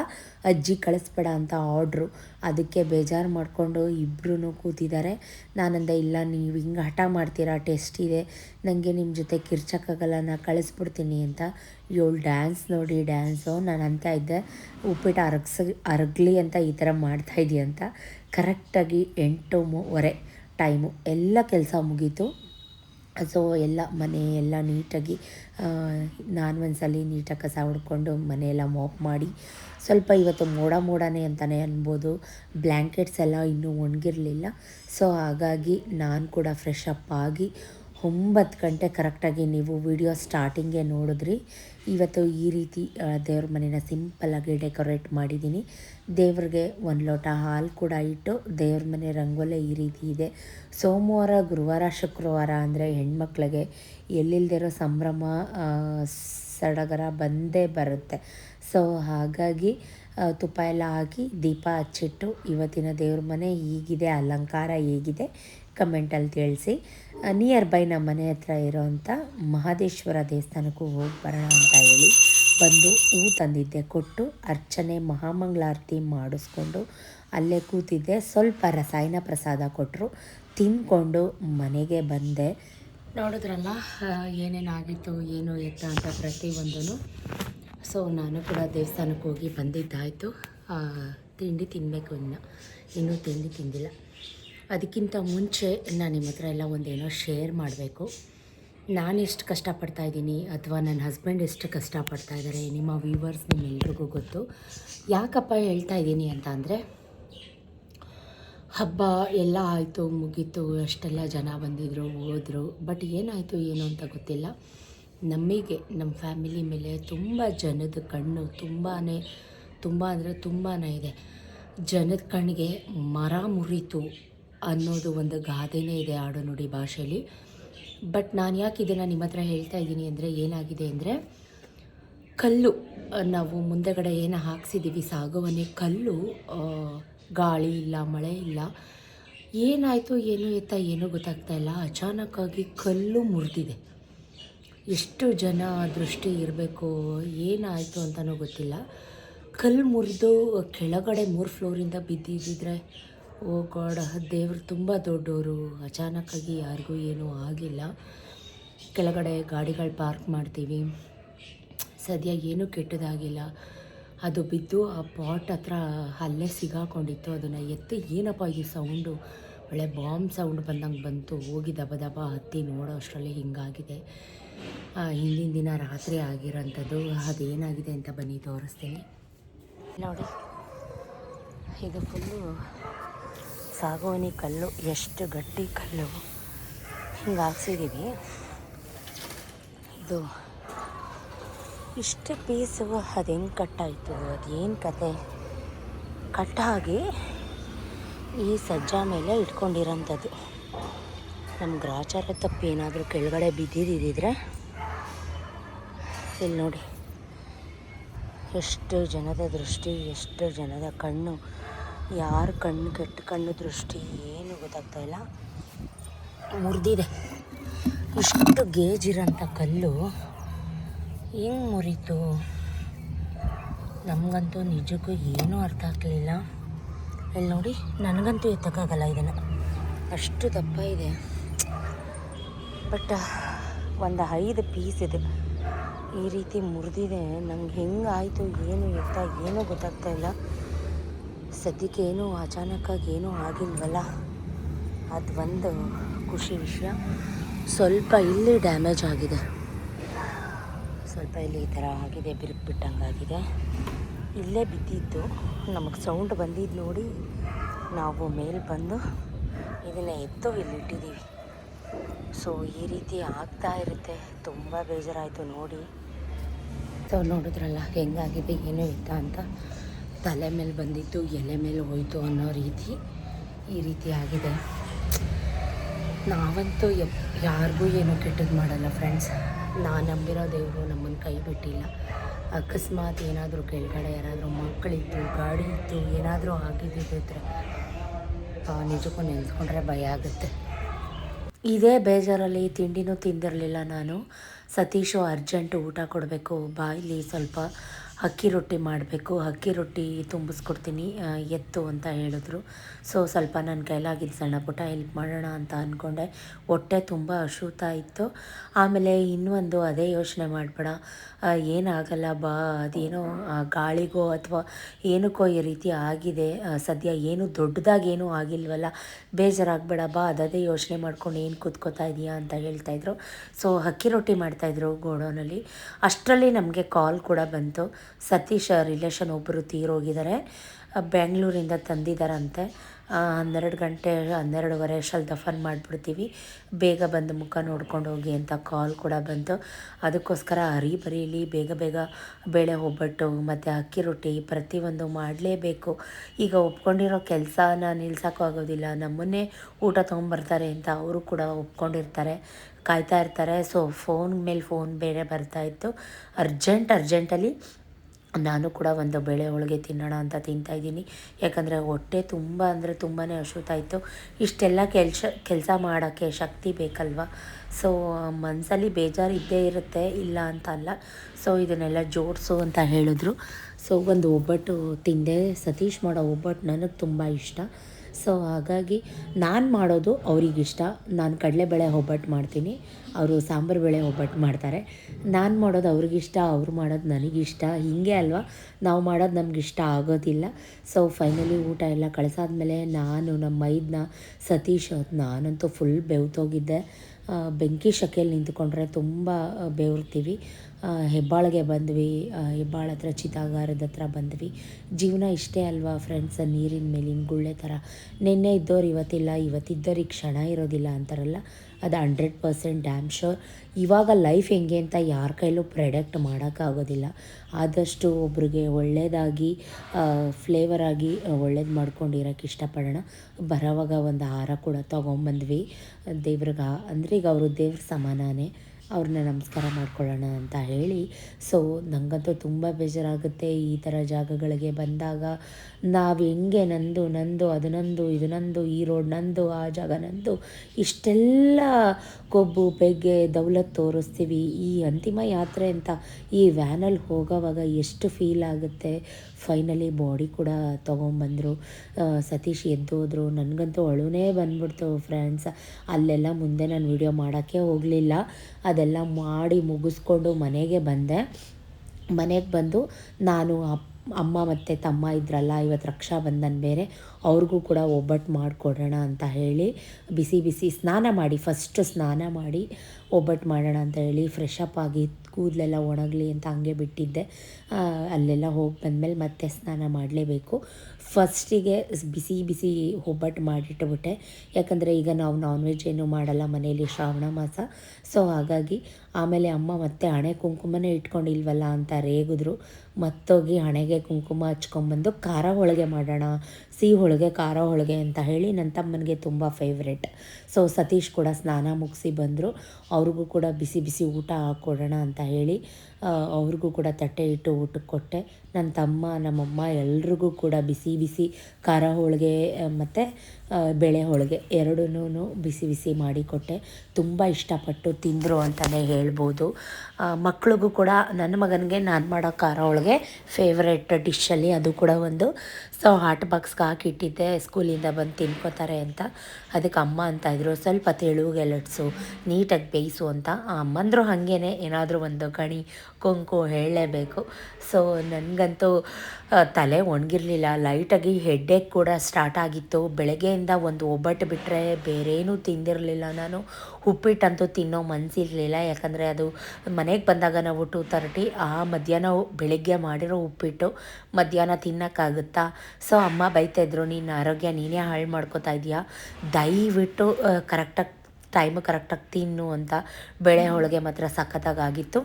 C: ಅಜ್ಜಿ ಕಳಿಸ್ಬೇಡ ಅಂತ ಆರ್ಡ್ರು. ಅದಕ್ಕೆ ಬೇಜಾರು ಮಾಡಿಕೊಂಡು ಇಬ್ಬರೂ ಕೂತಿದ್ದಾರೆ. ನಾನಂದೆ, ಇಲ್ಲ, ನೀವು ಹಿಂಗೆ ಹಠ ಮಾಡ್ತೀರಾ? ಟೆಸ್ಟ್ ಇದೆ. ನನಗೆ ನಿಮ್ಮ ಜೊತೆ ಕಿರ್ಚಕ್ಕಾಗಲ್ಲ. ನಾ ಕಳಿಸ್ಬಿಡ್ತೀನಿ ಅಂತ ಏಳು ಡ್ಯಾನ್ಸ್ ನೋಡಿ, ಡ್ಯಾನ್ಸು. ನಾನು ಅಂತ ಇದ್ದೆ, ಉಪ್ಪಿಟ್ಟು ಅರಗ್ಸ, ಅರಗಲಿ ಅಂತ ಈ ಥರ ಮಾಡ್ತಾಯಿದ್ದೀಯ ಅಂತ. ಕರೆಕ್ಟಾಗಿ ಎಂಟು ಮೂವರೆ ಟೈಮು. ಎಲ್ಲ ಕೆಲಸ ಮುಗೀತು. ಸೊ ಎಲ್ಲ ಮನೆ ಎಲ್ಲ ನೀಟಾಗಿ ನಾನು ಒಂದ್ಸಲ ನೀಟಾಗಿ ಕಸ ಹೊಡ್ಕೊಂಡು ಮನೆಯೆಲ್ಲ ಮಾಪ್ ಮಾಡಿ, ಸ್ವಲ್ಪ ಇವತ್ತು ಮೋಡ ಮೋಡನೇ ಅಂತಲೇ ಅನ್ಬೋದು. ಬ್ಲ್ಯಾಂಕೆಟ್ಸ್ ಎಲ್ಲ ಇನ್ನೂ ಒಣಗಿರಲಿಲ್ಲ. ಸೊ ಹಾಗಾಗಿ ನಾನು ಕೂಡ ಫ್ರೆಶ್ ಅಪ್ ಆಗಿ ಒಂಬತ್ತು ಗಂಟೆ ಕರೆಕ್ಟಾಗಿ ನೀವು ವಿಡಿಯೋ ಸ್ಟಾರ್ಟಿಂಗೆ ನೋಡಿದ್ರಿ. ಇವತ್ತು ಈ ರೀತಿ ದೇವ್ರ ಮನೇನ ಸಿಂಪಲ್ಲಾಗಿ ಡೆಕೋರೇಟ್ ಮಾಡಿದ್ದೀನಿ. ದೇವ್ರಿಗೆ ಒಂದು ಲೋಟ ಹಾಲು ಕೂಡ ಇಟ್ಟು ದೇವ್ರ ಮನೆ ರಂಗೋಲೆ ಈ ರೀತಿ ಇದೆ. ಸೋಮವಾರ, ಗುರುವಾರ, ಶುಕ್ರವಾರ ಅಂದರೆ ಹೆಣ್ಮಕ್ಳಿಗೆ ಎಲ್ಲಿಲ್ದಿರೋ ಸಂಭ್ರಮ ಸಡಗರ ಬಂದೇ ಬರುತ್ತೆ. ಸೊ, ಹಾಗಾಗಿ ತುಪ್ಪ ಎಲ್ಲ ಹಾಕಿ ದೀಪ ಹಚ್ಚಿಟ್ಟು ಇವತ್ತಿನ ದೇವ್ರ ಮನೆ ಹೀಗಿದೆ, ಅಲಂಕಾರ ಹೇಗಿದೆ. ಕಮೆಂಟಲ್ಲಿ ತಿಳಿಸಿ. ನಿಯರ್ ಬೈ ನಮ್ಮ ಮನೆ ಹತ್ರ ಇರೋವಂಥ ಮಹದೇಶ್ವರ ದೇವಸ್ಥಾನಕ್ಕೂ ಹೋಗಿ ಬರೋಣ ಅಂತ ಹೇಳಿ ಬಂದು ಹೂ ತಂದಿದ್ದೆ. ಕೊಟ್ಟು ಅರ್ಚನೆ, ಮಹಾಮಂಗಳಾರತಿ ಮಾಡಿಸ್ಕೊಂಡು ಅಲ್ಲೇ ಕೂತಿದ್ದೆ. ಸ್ವಲ್ಪ ರಸಾಯನ ಪ್ರಸಾದ ಕೊಟ್ಟರು ತಿಂದ್ಕೊಂಡು ಮನೆಗೆ ಬಂದೆ.
A: ನೋಡಿದ್ರಲ್ಲ ಏನೇನಾಗಿತ್ತು ಏನು ಎತ್ತ ಅಂತ ಪ್ರತಿಯೊಂದೂ ಸೊ ನಾನು ಕೂಡ ದೇವಸ್ಥಾನಕ್ಕೆ ಹೋಗಿ ಬಂದಿದ್ದಾಯಿತು. ತಿಂಡಿ ತಿನ್ನಬೇಕು ಇನ್ನು. ಇನ್ನೂ ತಿಂಡಿ ತಿಂದಿಲ್ಲ. ಅದಕ್ಕಿಂತ ಮುಂಚೆ ನಾನು ನಿಮ್ಮ ಹತ್ರ ಎಲ್ಲ ಒಂದೇನೋ ಶೇರ್ ಮಾಡಬೇಕು. ನಾನು ಎಷ್ಟು ಕಷ್ಟಪಡ್ತಾ ಇದ್ದೀನಿ ಅಥವಾ ನನ್ನ ಹಸ್ಬೆಂಡ್ ಎಷ್ಟು ಕಷ್ಟಪಡ್ತಾ ಇದ್ದಾರೆ, ನಿಮ್ಮ ವ್ಯೂವರ್ಸ್ ನಿಮ್ಮೆಲ್ರಿಗೂ ಗೊತ್ತು. ಯಾಕಪ್ಪ ಹೇಳ್ತಾ ಇದ್ದೀನಿ ಅಂತ ಅಂದರೆ, ಹಬ್ಬ ಎಲ್ಲ ಆಯಿತು, ಮುಗೀತು, ಅಷ್ಟೆಲ್ಲ ಜನ ಬಂದಿದ್ದರು ಹೋದರು ಬಟ್ ಏನಾಯಿತು, ಏನು ಅಂತ ಗೊತ್ತಿಲ್ಲ. ನಮಗೆ ನಮ್ಮ ಫ್ಯಾಮಿಲಿ ಮೇಲೆ ತುಂಬ ಜನದ ಕಣ್ಣು ತುಂಬಾ ತುಂಬ ಅಂದರೆ ತುಂಬಾ ಇದೆ. ಜನದ ಕಣ್ಣಿಗೆ ಮರ ಮುರಿತು. ಅನ್ನೋದು ಒಂದು ಗಾದೆನೇ ಇದೆ ಆಡುನುಡಿ ಭಾಷೆಯಲ್ಲಿ ಬಟ್ ನಾನು ಯಾಕೆ ಇದನ್ನು ನಿಮ್ಮ ಹತ್ರ ಹೇಳ್ತಾ ಇದ್ದೀನಿ ಅಂದರೆ ಏನಾಗಿದೆ ಅಂದರೆ ಕಲ್ಲು, ನಾವು ಮುಂದೆಗಡೆ ಏನು ಹಾಕ್ಸಿದ್ದೀವಿ ಸಾಗುವನೆ ಕಲ್ಲು ಗಾಳಿ ಇಲ್ಲ, ಮಳೆ ಇಲ್ಲ, ಏನಾಯಿತು, ಏನು ಎತ್ತ ಏನೂ ಗೊತ್ತಾಗ್ತಾ ಇಲ್ಲ. ಅಚಾನಕ್ಕಾಗಿ ಕಲ್ಲು ಮುರಿದಿದೆ. ಎಷ್ಟು ಜನ ದೃಷ್ಟಿ ಇರಬೇಕು, ಏನಾಯಿತು ಅಂತಲೂ ಗೊತ್ತಿಲ್ಲ. ಕಲ್ಲು ಮುರಿದು ಕೆಳಗಡೆ ಮೂರು ಫ್ಲೋರಿಂದ ಬಿದ್ದಿದ್ದಿದ್ರೆ ಓ ಗಾಡ್, ದೇವರು ತುಂಬ ದೊಡ್ಡವರು ಅಚಾನಕ್ಕಾಗಿ ಯಾರಿಗೂ ಏನೂ ಆಗಿಲ್ಲ. ಕೆಳಗಡೆ ಗಾಡಿಗಳು ಪಾರ್ಕ್ ಮಾಡ್ತೀವಿ. ಸದ್ಯ ಏನೂ ಕೆಟ್ಟದಾಗಿಲ್ಲ. ಅದು ಬಿದ್ದು ಆ ಪಾಟ್ ಹತ್ರ ಅಲ್ಲೇ ಸಿಗಾಕೊಂಡಿತ್ತು. ಅದನ್ನು ಎತ್ತಿ ಏನಪ್ಪ ಇದು ಸೌಂಡು? ಒಳ್ಳೆ ಬಾಂಬ್ ಸೌಂಡ್ ಬಂದಂಗೆ ಬಂತು. ಹೋಗಿ ದಬ ದಬ ಹತ್ತಿ ನೋಡೋ ಅಷ್ಟರಲ್ಲಿ ಹಿಂಗಾಗಿದೆ. ಹಿಂದಿನ ದಿನ ರಾತ್ರಿ ಆಗಿರೋಂಥದ್ದು. ಅದೇನಾಗಿದೆ ಅಂತ ಬನ್ನಿ ತೋರಿಸ್ತೀನಿ. ನೋಡಿ. ಇದು ಫುಲ್ಲು ಸಾಗುವನಿ ಕಲ್ಲು, ಎಷ್ಟು ಗಟ್ಟಿ ಕಲ್ಲು. ಹಿಂಗೆ ಹಾಕ್ಸಿದ್ದೀವಿ ಇದು ಇಷ್ಟು ಪೀಸು ಅದು ಕಟ್ಟಾಯಿತು, ಅದೇನು ಕತೆ. ಕಟ್ಟಾಗಿ ಈ ಸಜ್ಜಾ ಮೇಲೆ ಇಟ್ಕೊಂಡಿರೋಂಥದ್ದು. ನಮ್ಮ ಗ್ರಾಚಾರ ತಪ್ಪು ಏನಾದರೂ ಕೆಳಗಡೆ ಬಿದ್ದಿದ್ದಿದ್ರೆ ಇಲ್ಲಿ ನೋಡಿ ಎಷ್ಟು ಜನದ ದೃಷ್ಟಿ, ಎಷ್ಟು ಜನದ ಕಣ್ಣು. ಯಾರ ಕಣ್ಣು ಕೆಟ್ಟ ಕಣ್ಣು ದೃಷ್ಟಿ ಏನು ಗೊತ್ತಾಗ್ತಾ ಇಲ್ಲ. ಮುರಿದಿದೆ. ಇಷ್ಟು ಗೇಜ್ ಇರೋಂಥ ಕಲ್ಲು ಹಿಂಗೆ ಮುರಿತು? ನಮಗಂತೂ ನಿಜಕ್ಕೂ ಏನೂ ಅರ್ಥ ಆಗಲಿಲ್ಲ. ಇಲ್ಲಿ ನೋಡಿ, ನನಗಂತೂ ಎತ್ತಕ್ಕಾಗಲ್ಲ ಇದನ್ನು. ಅಷ್ಟು ದಪ್ಪ ಇದೆ ಬಟ್, ಒಂದು ಐದು ಪೀಸ್ ಇದೆ. ಈ ರೀತಿ ಮುರಿದಿದೆ. ನಂಗೆ ಹೆಂಗಾಯಿತು ಏನು ಎತ್ತ, ಏನೂ ಗೊತ್ತಾಗ್ತಾ ಇಲ್ಲ. ಸದ್ಯಕ್ಕೆ ಏನೂ ಅಚಾನಕ್ಕಾಗಿ ಏನೂ ಆಗಿಲ್ವಲ್ಲ? ಅದು ಒಂದು ಖುಷಿ ವಿಷಯ. ಸ್ವಲ್ಪ ಇಲ್ಲಿ ಡ್ಯಾಮೇಜ್ ಆಗಿದೆ. ಸ್ವಲ್ಪ ಇಲ್ಲಿ ಈ ಥರ ಆಗಿದೆ, ಬಿರುಕು ಬಿಟ್ಟಂಗಾಗಿದೆ. ಇಲ್ಲೇ ಬಿದ್ದಿದ್ದು, ನಮಗೆ ಸೌಂಡ್ ಬಂದಿದ್ದು ನೋಡಿ ನಾವು ಮೇಲೆ ಬಂದು ಇದನ್ನು ಎತ್ತು ಇಲ್ಲಿಟ್ಟಿದ್ದೀವಿ ಸೊ ಈ ರೀತಿ ಆಗ್ತಾ ಇರುತ್ತೆ. ತುಂಬ ಬೇಜಾರಾಯಿತು ನೋಡಿ. ಸೊ ನೋಡಿದ್ರಲ್ಲ, ಹೆಂಗಾಗಿದೆ, ಏನೂ ಇತ್ತ ಅಂತ. ತಲೆ ಮೇಲೆ ಬಂದಿತ್ತು, ಎಲೆ ಮೇಲೆ ಹೋಯಿತು ಅನ್ನೋ ರೀತಿ ಈ ರೀತಿ ಆಗಿದೆ. ನಾವಂತೂ ಯಾರಿಗೂ ಏನೂ ಕೆಟ್ಟದ್ದು ಮಾಡಲ್ಲ ಫ್ರೆಂಡ್ಸ್ ನಾನು ನಂಬಿರೋ ದೇವರು ನಮ್ಮನ್ನು ಕೈ ಬಿಟ್ಟಿಲ್ಲ. ಅಕಸ್ಮಾತ್ ಏನಾದರೂ ಕೆಳಗಡೆ ಯಾರಾದರೂ ಮಕ್ಕಳಿತ್ತು ಗಾಡಿ ಇತ್ತು, ಏನಾದರೂ ಆಗಿದ್ದಿದ್ದರೆ ನಿಜಕ್ಕೂ ನೆನೆಸ್ಕೊಂಡ್ರೆ ಭಯ ಆಗುತ್ತೆ. ಇದೇ ಬೇಜಾರಲ್ಲಿ ತಿಂಡಿನೂ ತಿಂದಿರಲಿಲ್ಲ ನಾನು. ಸತೀಶು ಅರ್ಜೆಂಟ್ ಊಟ ಕೊಡಬೇಕು, ಬಾಯಲ್ಲಿ ಸ್ವಲ್ಪ ಅಕ್ಕಿ ರೊಟ್ಟಿ ಮಾಡಬೇಕು. ಅಕ್ಕಿ ರೊಟ್ಟಿ ತುಂಬಿಸ್ಕೊಡ್ತೀನಿ ಎತ್ತು ಅಂತ ಹೇಳಿದ್ರು. ಸೊ, ಸ್ವಲ್ಪ ನನ್ನ ಕೈಲಾಗಿದ್ದು ಸಣ್ಣ ಪುಟ್ಟ ಹೆಲ್ಪ್ ಮಾಡೋಣ ಅಂತ ಅಂದ್ಕೊಂಡೆ ಹೊಟ್ಟೆ ತುಂಬ ಅಶೂತ ಇತ್ತು. ಆಮೇಲೆ ಇನ್ನೊಂದು ಅದೇ ಯೋಚನೆ ಮಾಡಬೇಡ. ಏನಾಗಲ್ಲ ಬಾ, ಅದೇನೋ ಗಾಳಿಗೋ ಅಥವಾ ಏನಕ್ಕೋ ಈ ರೀತಿ ಆಗಿದೆ. ಸದ್ಯ ಏನು ದೊಡ್ಡದಾಗೇನೂ ಆಗಿಲ್ವಲ್ಲ. ಬೇಜಾರಾಗಬೇಡ, ಬಾ ಅದೇ ಯೋಚನೆ ಮಾಡ್ಕೊಂಡು ಏನು ಕೂತ್ಕೋತಾ ಇದೀಯಾ ಅಂತ ಹೇಳ್ತಾಯಿದ್ರು ಸೊ, ಅಕ್ಕಿ ರೊಟ್ಟಿ ಮಾಡ್ತಾಯಿದ್ರು ಗೋಡೌನಲ್ಲಿ. ಅಷ್ಟರಲ್ಲಿ ನಮಗೆ ಕಾಲ್ ಕೂಡ ಬಂತು. ಸತೀಶ್ ರಿಲೇಷನ್ ಒಬ್ಬರು ತೀರೋಗಿದ್ದಾರೆ. ಬೆಂಗಳೂರಿಂದ ತಂದಿದ್ದಾರಂತೆ. ಹನ್ನೆರಡು ಗಂಟೆ, ಹನ್ನೆರಡುವರೆ ಅಷ್ಟಲ್ಲಿ ದಫನ್ ಮಾಡಿಬಿಡ್ತೀವಿ. ಬೇಗ ಬಂದು ಮುಖ ನೋಡ್ಕೊಂಡು ಹೋಗಿ ಅಂತ ಕಾಲ್ ಕೂಡ ಬಂತು. ಅದಕ್ಕೋಸ್ಕರ ಹರಿ ಬರೀಲಿ, ಬೇಗ ಬೇಗ ಬೇಳೆ ಒಬ್ಬಟ್ಟು ಮತ್ತು ಅಕ್ಕಿ ರೊಟ್ಟಿ ಪ್ರತಿಯೊಂದು ಮಾಡಲೇಬೇಕು. ಈಗ ಒಪ್ಕೊಂಡಿರೋ ಕೆಲಸನ ನಿಲ್ಸೋಕ್ಕೂ ಆಗೋದಿಲ್ಲ. ನಮ್ಮನ್ನೇ ಊಟ ತೊಗೊಂಬರ್ತಾರೆ ಅಂತ ಅವರು ಕೂಡ ಒಪ್ಕೊಂಡಿರ್ತಾರೆ. ಕಾಯ್ತಾ ಇರ್ತಾರೆ. ಸೊ ಫೋನ್ ಮೇಲೆ ಫೋನ್ ಬೇರೆ ಬರ್ತಾಯಿತ್ತು ಅರ್ಜೆಂಟ್ ಅರ್ಜೆಂಟಲ್ಲಿ ನಾನು ಕೂಡ ಒಂದು ಬೆಳೆ ಹೋಳಿಗೆ ತಿನ್ನೋಣ ಅಂತ ತಿಂತಾಯಿದ್ದೀನಿ ಯಾಕಂದರೆ ಹೊಟ್ಟೆ ತುಂಬ ಅಂದರೆ ತುಂಬಾ ಅಶುತಾಯಿತು ಇಷ್ಟೆಲ್ಲ ಕೆಲಸ ಕೆಲಸ ಮಾಡೋಕ್ಕೆ ಶಕ್ತಿ ಬೇಕಲ್ವ? ಸೊ ಮನಸ್ಸಲ್ಲಿ ಬೇಜಾರು ಇದ್ದೇ ಇರುತ್ತೆ, ಇಲ್ಲ ಅಂತ ಅಲ್ಲ. ಸೊ ಇದನ್ನೆಲ್ಲ ಜೋಡಿಸು ಅಂತ ಹೇಳಿದ್ರು. ಸೊ ಒಂದು ಒಬ್ಬಟ್ಟು ತಿಂದೆ. ಸತೀಶ್ ಮಾಡೋ ಒಬ್ಬಟ್ಟು ನನಗೆ ತುಂಬ ಇಷ್ಟ. ಸೊ ಹಾಗಾಗಿ ನಾನು ಮಾಡೋದು ಅವರಿಗಿಷ್ಟ. ನಾನು ಕಡಲೆಬೇಳೆ ಒಬ್ಬಟ್ಟು ಮಾಡ್ತೀನಿ. ಅವರು ಸಾಂಬಾರು ಬೇಳೆ ಒಬ್ಬಟ್ಟು ಮಾಡ್ತಾರೆ. ನಾನು ಮಾಡೋದು ಅವ್ರಿಗಿಷ್ಟ, ಅವ್ರು ಮಾಡೋದು ನನಗಿಷ್ಟ. ಹೀಗೆ ಅಲ್ವಾ? ನಾವು ಮಾಡೋದು ನಮಗಿಷ್ಟ ಆಗೋದಿಲ್ಲ. ಸೊ ಫೈನಲಿ ಊಟ ಎಲ್ಲ ಕಳಿಸಾದ್ಮೇಲೆ ನಾನು ನಮ್ಮ ಮೈದನ್ನ ಸತೀಶ್ ನಾನಂತೂ ಫುಲ್ ಬೆವ್ತೋಗಿದ್ದೆ. ಬೆಂಕಿ ಶಕೆಯಲ್ಲಿ ನಿಂತ್ಕೊಂಡ್ರೆ ತುಂಬ ಬೆವರ್ತೀವಿ. ಹೆಬ್ಬಾಳಿಗೆ ಬಂದ್ವಿ ಹೆಬ್ಬಾಳ ಹತ್ರ ಚಿತಾಗಾರದ ಹತ್ರ ಬಂದ್ವಿ. ಜೀವನ ಇಷ್ಟೇ ಅಲ್ವಾ ಫ್ರೆಂಡ್ಸ್ ನೀರಿನ ಮೇಲಿನ ಗುಳ್ಳೆ ಥರ ನಿನ್ನೆ ಇದ್ದವ್ರು ಇವತ್ತಿಲ್ಲ ಇವತ್ತಿದ್ದವ್ರಿಗೆ ಕ್ಷಣ ಇರೋದಿಲ್ಲ ಅಂತಾರಲ್ಲ, ಅದು ಹಂಡ್ರೆಡ್ ಪರ್ಸೆಂಟ್ ಡ್ಯಾಮ್ ಶೋರ್ ಇವಾಗ ಲೈಫ್ ಹೆಂಗೆ ಅಂತ ಯಾರ ಕೈಲೂ ಪ್ರೆಡಕ್ಟ್ ಮಾಡೋಕ್ಕಾಗೋದಿಲ್ಲ ಆದಷ್ಟು ಒಬ್ರಿಗೆ ಒಳ್ಳೆಯದಾಗಿ ಫ್ಲೇವರ್ ಆಗಿ ಒಳ್ಳೇದು ಮಾಡ್ಕೊಂಡಿರೋಕೆ ಇಷ್ಟಪಡೋಣ. ಬರೋವಾಗ ಒಂದು ಹಾರ ಕೂಡ ತೊಗೊಂಬಂದ್ವಿ. ದೇವ್ರಿಗೆ ಅಂದರೆ ಈಗ ಅವರು ದೇವ್ರ ಸಮಾನನೇ. ಅವ್ರನ್ನ ನಮಸ್ಕಾರ ಮಾಡ್ಕೊಳ್ಳೋಣ ಅಂತ ಹೇಳಿ. ಸೊ ನನಗಂತೂ ತುಂಬ ಬೇಜಾರಾಗುತ್ತೆ ಈ ಥರ ಜಾಗಗಳಿಗೆ ಬಂದಾಗ. ನಾವು ಹೆಂಗೆ ನಂದು ನಂದು, ಅದು ನಂದು, ಇದು ನಂದು, ಈ ರೋಡ್ ನಂದು, ಆ ಜಾಗ ನಂದು, ಇಷ್ಟೆಲ್ಲ ಕೊಬ್ಬು ಬೆಗ್ಗೆ ದೌಲತ್ ತೋರಿಸ್ತೀವಿ. ಈ ಅಂತಿಮ ಯಾತ್ರೆ ಅಂತ ಈ ವ್ಯಾನಲ್ಲಿ ಹೋಗೋವಾಗ ಎಷ್ಟು ಫೀಲ್ ಆಗುತ್ತೆ? ಫೈನಲಿ ಬಾಡಿ ಕೂಡ ತೊಗೊಂಬಂದರು. ಸತೀಶ್ ಎದ್ದೋದ್ರು ನನಗಂತೂ ಅಳುನೇ ಬಂದ್ಬಿಡ್ತು ಫ್ರೆಂಡ್ಸ್ ಅಲ್ಲೆಲ್ಲ ಮುಂದೆ ನಾನು ವಿಡಿಯೋ ಮಾಡೋಕ್ಕೆ ಹೋಗಲಿಲ್ಲ. ಅದೆಲ್ಲ ಮಾಡಿ ಮುಗಿಸ್ಕೊಂಡು ಮನೆಗೆ ಬಂದೆ. ಮನೆಗೆ ಬಂದು ನಾನು ಅಪ್, ಅಮ್ಮ ಮತ್ತು ತಮ್ಮ ಇದ್ರಲ್ಲ ಇವತ್ತು ರಕ್ಷಾ ಬಂಧನ್ ಬೇರೆ, ಅವ್ರಿಗೂ ಕೂಡ ಒಬ್ಬಟ್ಟು ಮಾಡಿಕೊಡೋಣ ಅಂತ ಹೇಳಿ ಬಿಸಿ ಬಿಸಿ ಸ್ನಾನ ಮಾಡಿ, ಫಸ್ಟ್ ಸ್ನಾನ ಮಾಡಿ ಒಬ್ಬಟ್ಟು ಮಾಡೋಣ ಅಂತ ಹೇಳಿ ಫ್ರೆಶ್ ಅಪ್ ಆಗಿ ಕೂದಲೆಲ್ಲ ಒಣಗಲಿ ಅಂತ ಹಂಗೆ ಬಿಟ್ಟಿದ್ದೆ. ಅಲ್ಲೆಲ್ಲ ಹೋಗಿ ಬಂದಮೇಲೆ ಮತ್ತೆ ಸ್ನಾನ ಮಾಡಲೇಬೇಕು. ಫಸ್ಟಿಗೆ ಬಿಸಿ ಬಿಸಿ ಒಬ್ಬಟ್ಟು ಮಾಡಿಟ್ಬಿಟ್ಟೆ. ಯಾಕಂದರೆ ಈಗ ನಾವು ನಾನ್ ವೆಜ್ ಏನೂ ಮಾಡಲ್ಲ ಮನೆಯಲ್ಲಿ ಶ್ರಾವಣ ಮಾಸ. ಸೊ ಹಾಗಾಗಿ ಆಮೇಲೆ ಅಮ್ಮ ಮತ್ತೆ ಹಣೆ ಕುಂಕುಮನೇ ಇಟ್ಕೊಂಡಿಲ್ವಲ್ಲ ಅಂತ ರೇಗಿದ್ರು. ಮತ್ತೋಗಿ ಹಣೆಗೆ ಕುಂಕುಮ ಹಚ್ಕೊಂಬಂದು, ಖಾರ ಹೋಳಿಗೆ ಮಾಡೋಣ, ಸಿಹಿ ಹೋಳಿಗೆ, ಖಾರ ಹೋಳಿಗೆ ಅಂತ ಹೇಳಿ ನನ್ನ ತಮ್ಮನಿಗೆ ತುಂಬ ಫೇವ್ರೆಟ್ ಸೊ ಸತೀಶ್ ಕೂಡ ಸ್ನಾನ ಮುಗಿಸಿ ಬಂದರು. ಅವ್ರಿಗೂ ಕೂಡ ಬಿಸಿ ಬಿಸಿ ಊಟ ಹಾಕ್ಕೊಡೋಣ ಅಂತ ಹೇಳಿ ಅವ್ರಿಗೂ ಕೂಡ ತಟ್ಟೆ ಇಟ್ಟು ಊಟಕ್ಕೆ ಕೊಟ್ಟೆ. ನನ್ನ ತಮ್ಮ ನಮ್ಮಮ್ಮ ಎಲ್ರಿಗೂ ಕೂಡ ಬಿಸಿ ಬಿಸಿ ಖಾರ ಹೋಳಿಗೆ ಮತ್ತು ಬೇಳೆ ಹೋಳಿಗೆ ಎರಡೂ ಬಿಸಿ ಬಿಸಿ ಮಾಡಿಕೊಟ್ಟೆ. ತುಂಬ ಇಷ್ಟಪಟ್ಟು ತಿಂದರು ಅಂತಲೇ ಹೇಳ್ಬೋದು. ಮಕ್ಳಿಗೂ ಕೂಡ, ನನ್ನ ಮಗನಿಗೆ ನಾನು ಮಾಡೋ ಖಾರ ಹೋಳಿಗೆ ಫೇವ್ರೆಟ್ ಡಿಶ್ಶಲ್ಲಿ ಅದು ಕೂಡ ಒಂದು ಸೊ ಹಾಟ್ ಬಾಕ್ಸ್ಗೆ ಹಾಕಿಟ್ಟಿದ್ದೆ. ಸ್ಕೂಲಿಂದ ಬಂದು ತಿನ್ಕೋತಾರೆ ಅಂತ. ಅದಕ್ಕೆ ಅಮ್ಮ ಅಂತ ಇದ್ರು, ಸ್ವಲ್ಪ ತೆಳುಗೆ ಲಟ್ಸು, ನೀಟಾಗಿ ಬೇಯಿಸು ಅಂತ. ಅಮ್ಮಂದರು ಹಾಗೇನೆ, ಏನಾದರೂ ಒಂದು ಗಣಿ, ಕೊಂಕು, ಹೇಳಲೇಬೇಕು. ಸೊ ನನಗಂತೂ ತಲೆ ಒಣಗಿರಲಿಲ್ಲ. ಲೈಟಾಗಿ ಹೆಡ್ಡೇಕ್ ಕೂಡ ಸ್ಟಾರ್ಟ್ ಆಗಿತ್ತು. ಬೆಳಗ್ಗೆಯಿಂದ ಒಂದು ಒಬ್ಬಟ್ಟು ಬಿಟ್ಟರೆ ಬೇರೇನೂ ತಿಂದಿರಲಿಲ್ಲ ನಾನು. ಉಪ್ಪಿಟ್ಟಂತೂ ತಿನ್ನೋ ಮನಸ್ಸಿರಲಿಲ್ಲ ಯಾಕಂದರೆ ಅದು ಮನೆಗೆ ಬಂದಾಗ ನಾವು ಟೂ ತರ್ಟಿ ಆ ಮಧ್ಯಾಹ್ನ ಬೆಳಗ್ಗೆ ಮಾಡಿರೋ ಉಪ್ಪಿಟ್ಟು ಮಧ್ಯಾಹ್ನ ತಿನ್ನೋಕ್ಕಾಗುತ್ತಾ? ಸೊ ಅಮ್ಮ ಬೈತಾಯಿದ್ರು ನೀನು ಆರೋಗ್ಯ ನೀನೇ ಹಾಳು ಮಾಡ್ಕೋತಾ ಇದೀಯಾ? ದಯವಿಟ್ಟು ಕರೆಕ್ಟಾಗಿ ಟೈಮ್ ಕರೆಕ್ಟಾಗಿ ತಿನ್ನು ಅಂತ ಬೆಳೆ ಹೋಳಿಗೆ ಮಾತ್ರ ಸಖತ್ತಾಗಿತ್ತು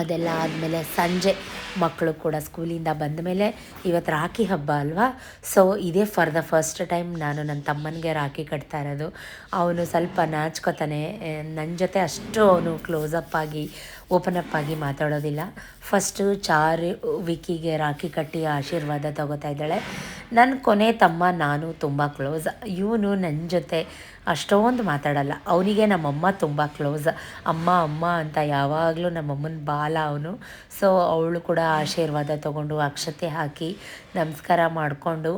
A: ಅದೆಲ್ಲ ಆದಮೇಲೆ ಸಂಜೆ ಮಕ್ಕಳು ಕೂಡ ಸ್ಕೂಲಿಂದ ಬಂದ ಮೇಲೆ ಇವತ್ತು ರಾಖಿ ಹಬ್ಬ ಅಲ್ವಾ? ಸೊ ಇದೇ ಫಾರ್ ದ ಫಸ್ಟ್ ಟೈಮ್ ನಾನು ನನ್ನ ತಮ್ಮನಿಗೆ ರಾಖಿ ಕಟ್ತಾ ಇರೋದು. ಅವನು ಸ್ವಲ್ಪ ನಾಚ್ಕೋತಾನೆ. ನನ್ನ ಜೊತೆ ಅಷ್ಟು ಅವನು ಕ್ಲೋಸಪ್ ಆಗಿ ಓಪನ್ ಅಪ್ ಆಗಿ ಮಾತಾಡೋದಿಲ್ಲ. ಫಸ್ಟು ಚಾರು ವಿಕಿಗೆ ರಾಖಿ ಕಟ್ಟಿ ಆಶೀರ್ವಾದ ತಗೋತಾ ಇದ್ದಾಳೆ. ನನ್ನ ಕೊನೆ ತಮ್ಮ ನಾನು ತುಂಬ ಕ್ಲೋಸ್ ಇವನು ನನ್ನ ಜೊತೆ ಅಷ್ಟೊಂದು ಮಾತಾಡಲ್ಲ. ಅವನಿಗೆ ನಮ್ಮಮ್ಮ ತುಂಬ ಕ್ಲೋಸ್ ಅಮ್ಮ ಅಮ್ಮ ಅಂತ ಯಾವಾಗಲೂ ನಮ್ಮಮ್ಮನ ಬಾಲ ಅವನು. ಸೊ ಅವಳು ಕೂಡ ಆಶೀರ್ವಾದ ತಗೊಂಡು ಅಕ್ಷತೆ ಹಾಕಿ ನಮಸ್ಕಾರ ಮಾಡಿಕೊಂಡು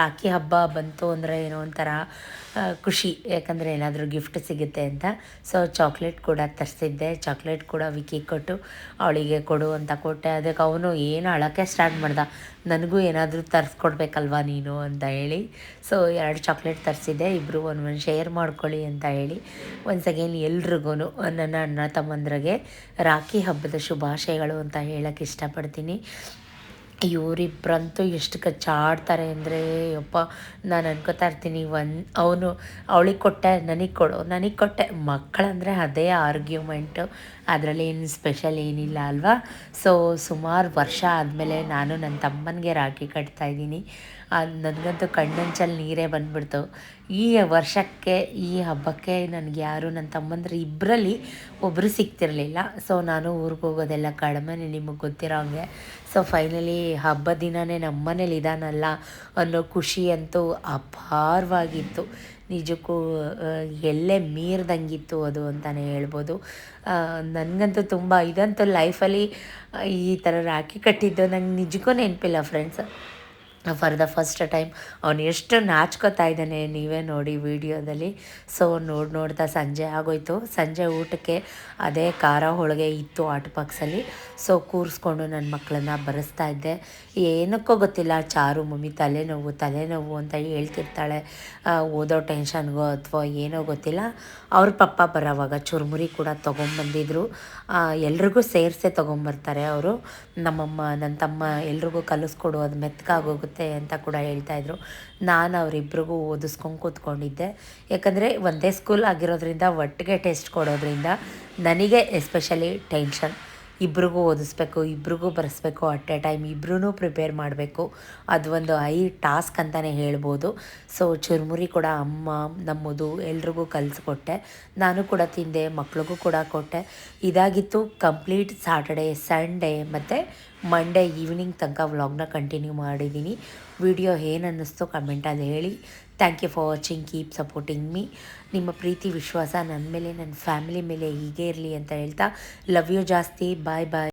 A: ರಾಖಿ ಹಬ್ಬ ಬಂತು ಅಂದರೆ ಏನೋ ಒಂಥರ ಖುಷಿ. ಯಾಕಂದರೆ ಏನಾದರೂ ಗಿಫ್ಟ್ ಸಿಗುತ್ತೆ ಅಂತ. ಸೊ ಚಾಕ್ಲೇಟ್ ಕೂಡ ತರಿಸಿದ್ದೆ. ಚಾಕ್ಲೇಟ್ ಕೂಡ ವಿಕಿ ಕೊಟ್ಟು ಅವಳಿಗೆ ಕೊಡು ಅಂತ ಕೊಟ್ಟೆ. ಅದಕ್ಕೆ ಅವನು ಏನು ಅಳಕ್ಕೆ ಸ್ಟಾರ್ಟ್ ಮಾಡ್ದ. ನನಗೂ ಏನಾದರೂ ತರಿಸ್ಕೊಡ್ಬೇಕಲ್ವಾ ನೀನು? ಅಂತ ಹೇಳಿ. ಸೊ ಎರಡು ಚಾಕ್ಲೇಟ್ ತರಿಸಿದ್ದೆ. ಇಬ್ಬರು ಒಂದು ಒಂದು ಶೇರ್ ಮಾಡ್ಕೊಳ್ಳಿ ಅಂತ ಹೇಳಿ. ಒನ್ಸ್ ಅಗೇನ್ ಎಲ್ರಿಗೂ ನನ್ನ ಅಣ್ಣ ತಮ್ಮಂದ್ರಿಗೆ ರಾಖಿ ಹಬ್ಬದ ಶುಭಾಶಯಗಳು ಅಂತ ಹೇಳಕ್ಕೆ ಇಷ್ಟಪಡ್ತೀನಿ. ಇವರಿಬ್ಬರಂತೂ ಎಷ್ಟು ಕಚ್ಚಾಡ್ತಾರೆ ಅಂದರೆ, ಯಪ್ಪ, ನಾನು ಅನ್ಕೋತಾ ಇರ್ತೀನಿ. ಒಂದು ಅವನು, ಅವಳಿಗೆ ಕೊಟ್ಟೆ, ನನಗೆ ಕೊಡು. ನನಗೆ ಕೊಟ್ಟೆ. ಮಕ್ಕಳಂದರೆ ಅದೇ ಆರ್ಗ್ಯುಮೆಂಟು ಅದರಲ್ಲಿ ಏನು ಸ್ಪೆಷಲ್ ಏನಿಲ್ಲ ಅಲ್ವಾ? ಸೊ ಸುಮಾರು ವರ್ಷ ಆದಮೇಲೆ ನಾನು ನನ್ನ ತಮ್ಮನಿಗೆ ರಾಖಿ ಕಟ್ತಾಯಿದ್ದೀನಿ ನನಗಂತೂ ಕಣ್ಣಂಚಲ್ಲಿ ನೀರೇ ಬಂದ್ಬಿಡ್ತು. ಈ ವರ್ಷಕ್ಕೆ, ಈ ಹಬ್ಬಕ್ಕೆ ನನಗೆ ಯಾರು ನನ್ನ ತಮ್ಮಂದ್ರೆ ಇಬ್ಬರಲ್ಲಿ ಒಬ್ಬರು ಸಿಗ್ತಿರಲಿಲ್ಲ ಸೊ ನಾನು ಊರಿಗೆ ಹೋಗೋದೆಲ್ಲ ಕಡಿಮೆ ನಿಮಗೆ ಗೊತ್ತಿರೋ ಹಂಗೆ. ಸೊ ಫೈನಲಿ ಹಬ್ಬ ದಿನವೇ ನಮ್ಮನೇಲಿ ಇದಾನಲ್ಲ ಅನ್ನೋ ಖುಷಿ ಅಂತೂ ಅಪಾರವಾಗಿತ್ತು. ನಿಜಕ್ಕೂ ಎಲ್ಲೇ ಮೀರ್ದಂಗಿತ್ತು ಅದು ಅಂತಲೇ ಹೇಳ್ಬೋದು. ನನಗಂತೂ ತುಂಬ ಇದಂತೂ ಲೈಫಲ್ಲಿ ಈ ಥರ ರಾಖಿ ಕಟ್ಟಿದ್ದು ನಂಗೆ ನಿಜಕ್ಕೂ ನೆನಪಿಲ್ಲ friends for the first time ಅವನು ಎಷ್ಟು ನಾಚ್ಕೋತಾ ಇದ್ದಾನೆ ನೀವೇ ನೋಡಿ ವಿಡಿಯೋದಲ್ಲಿ. ಸೊ ನೋಡಿ ನೋಡ್ತಾ ಸಂಜೆ ಆಗೋಯ್ತು. ಸಂಜೆ ಊಟಕ್ಕೆ ಅದೇ ಖಾರ ಹೋಳಿಗೆ ಇತ್ತು ಆಟ ಬಾಕ್ಸಲ್ಲಿ ಸೊ ಕೂರಿಸ್ಕೊಂಡು ನನ್ನ ಮಕ್ಕಳನ್ನ ಬರೆಸ್ತಾ ಇದ್ದೆ. ಏನಕ್ಕೋ ಗೊತ್ತಿಲ್ಲ, ಚಾರು ಮಮ್ಮಿ ತಲೆನೋವು ತಲೆನೋವು ಅಂತ ಹೇಳ್ತಿರ್ತಾಳೆ. ಓದೋ ಟೆನ್ಷನ್ಗೋ ಅಥವಾ ಏನೋ ಗೊತ್ತಿಲ್ಲ. ಅವ್ರ ಪಪ್ಪ ಬರೋವಾಗ ಚುರುಮುರಿ ಕೂಡ ತೊಗೊಂಬಂದಿದ್ರು. ಎಲ್ರಿಗೂ ಸೇರಿಸೇ ತೊಗೊಂಬರ್ತಾರೆ ಅವರು. ನಮ್ಮಮ್ಮ ನನ್ನ ತಮ್ಮ ಎಲ್ರಿಗೂ ಕಲಿಸ್ಕೊಡು, ಅದು ಮೆತ್ತಗಾಗೋಗುತ್ತೆ ಅಂತ ಕೂಡ ಹೇಳ್ತಾಯಿದ್ರು ನಾನು ಅವರಿಬ್ರಿಗೂ ಓದಿಸ್ಕೊಂಡು ಕೂತ್ಕೊಂಡಿದ್ದೆ. ಯಾಕಂದರೆ ಒಂದೇ ಸ್ಕೂಲ್ ಆಗಿರೋದ್ರಿಂದ ಒಟ್ಟಿಗೆ ಟೆಸ್ಟ್ ಕೊಡೋದ್ರಿಂದ ನನಗೆ ಎಸ್ಪೆಷಲಿ ಟೆನ್ಷನ್ ಇಬ್ರಿಗೂ ಓದಿಸ್ಬೇಕು, ಇಬ್ರಿಗೂ ಬರೆಸ್ಬೇಕು ಅಟ್ ಎ ಟೈಮ್ ಇಬ್ರೂ ಪ್ರಿಪೇರ್ ಮಾಡಬೇಕು. ಅದು ಒಂದು ಐ ಟಾಸ್ಕ್ ಅಂತಲೇ ಹೇಳ್ಬೋದು. ಸೊ ಚುರುಮುರಿ ಕೂಡ ಅಮ್ಮ, ನಮ್ಮದು ಎಲ್ರಿಗೂ ಕಲಿಸ್ಕೊಟ್ಟೆ. ನಾನು ಕೂಡ ತಿಂದೆ, ಮಕ್ಳಿಗೂ ಕೂಡ ಕೊಟ್ಟೆ. ಇದಾಗಿತ್ತು ಕಂಪ್ಲೀಟ್ ಸಾಟರ್ಡೇ ಸಂಡೇ ಮತ್ತು ಮಂಡೇ ಈವ್ನಿಂಗ್ ತನಕ ವ್ಲಾಗ್ನ ಕಂಟಿನ್ಯೂ ಮಾಡಿದ್ದೀನಿ. ವಿಡಿಯೋ ಏನು ಅನ್ನಿಸ್ತು ಕಮೆಂಟಲ್ಲಿ ಹೇಳಿ. Thank you for watching keep supporting me ನಿಮ್ಮ ಪ್ರೀತಿ, ವಿಶ್ವಾಸ ನನ್ನ ಮೇಲೆ ನನ್ನ ಫ್ಯಾಮಿಲಿ ಮೇಲೆ ಹೀಗೆ ಇರಲಿ ಅಂತ ಹೇಳ್ತಾ ಲವ್ ಯು ಜಾಸ್ತಿ. ಬಾಯ್ ಬಾಯ್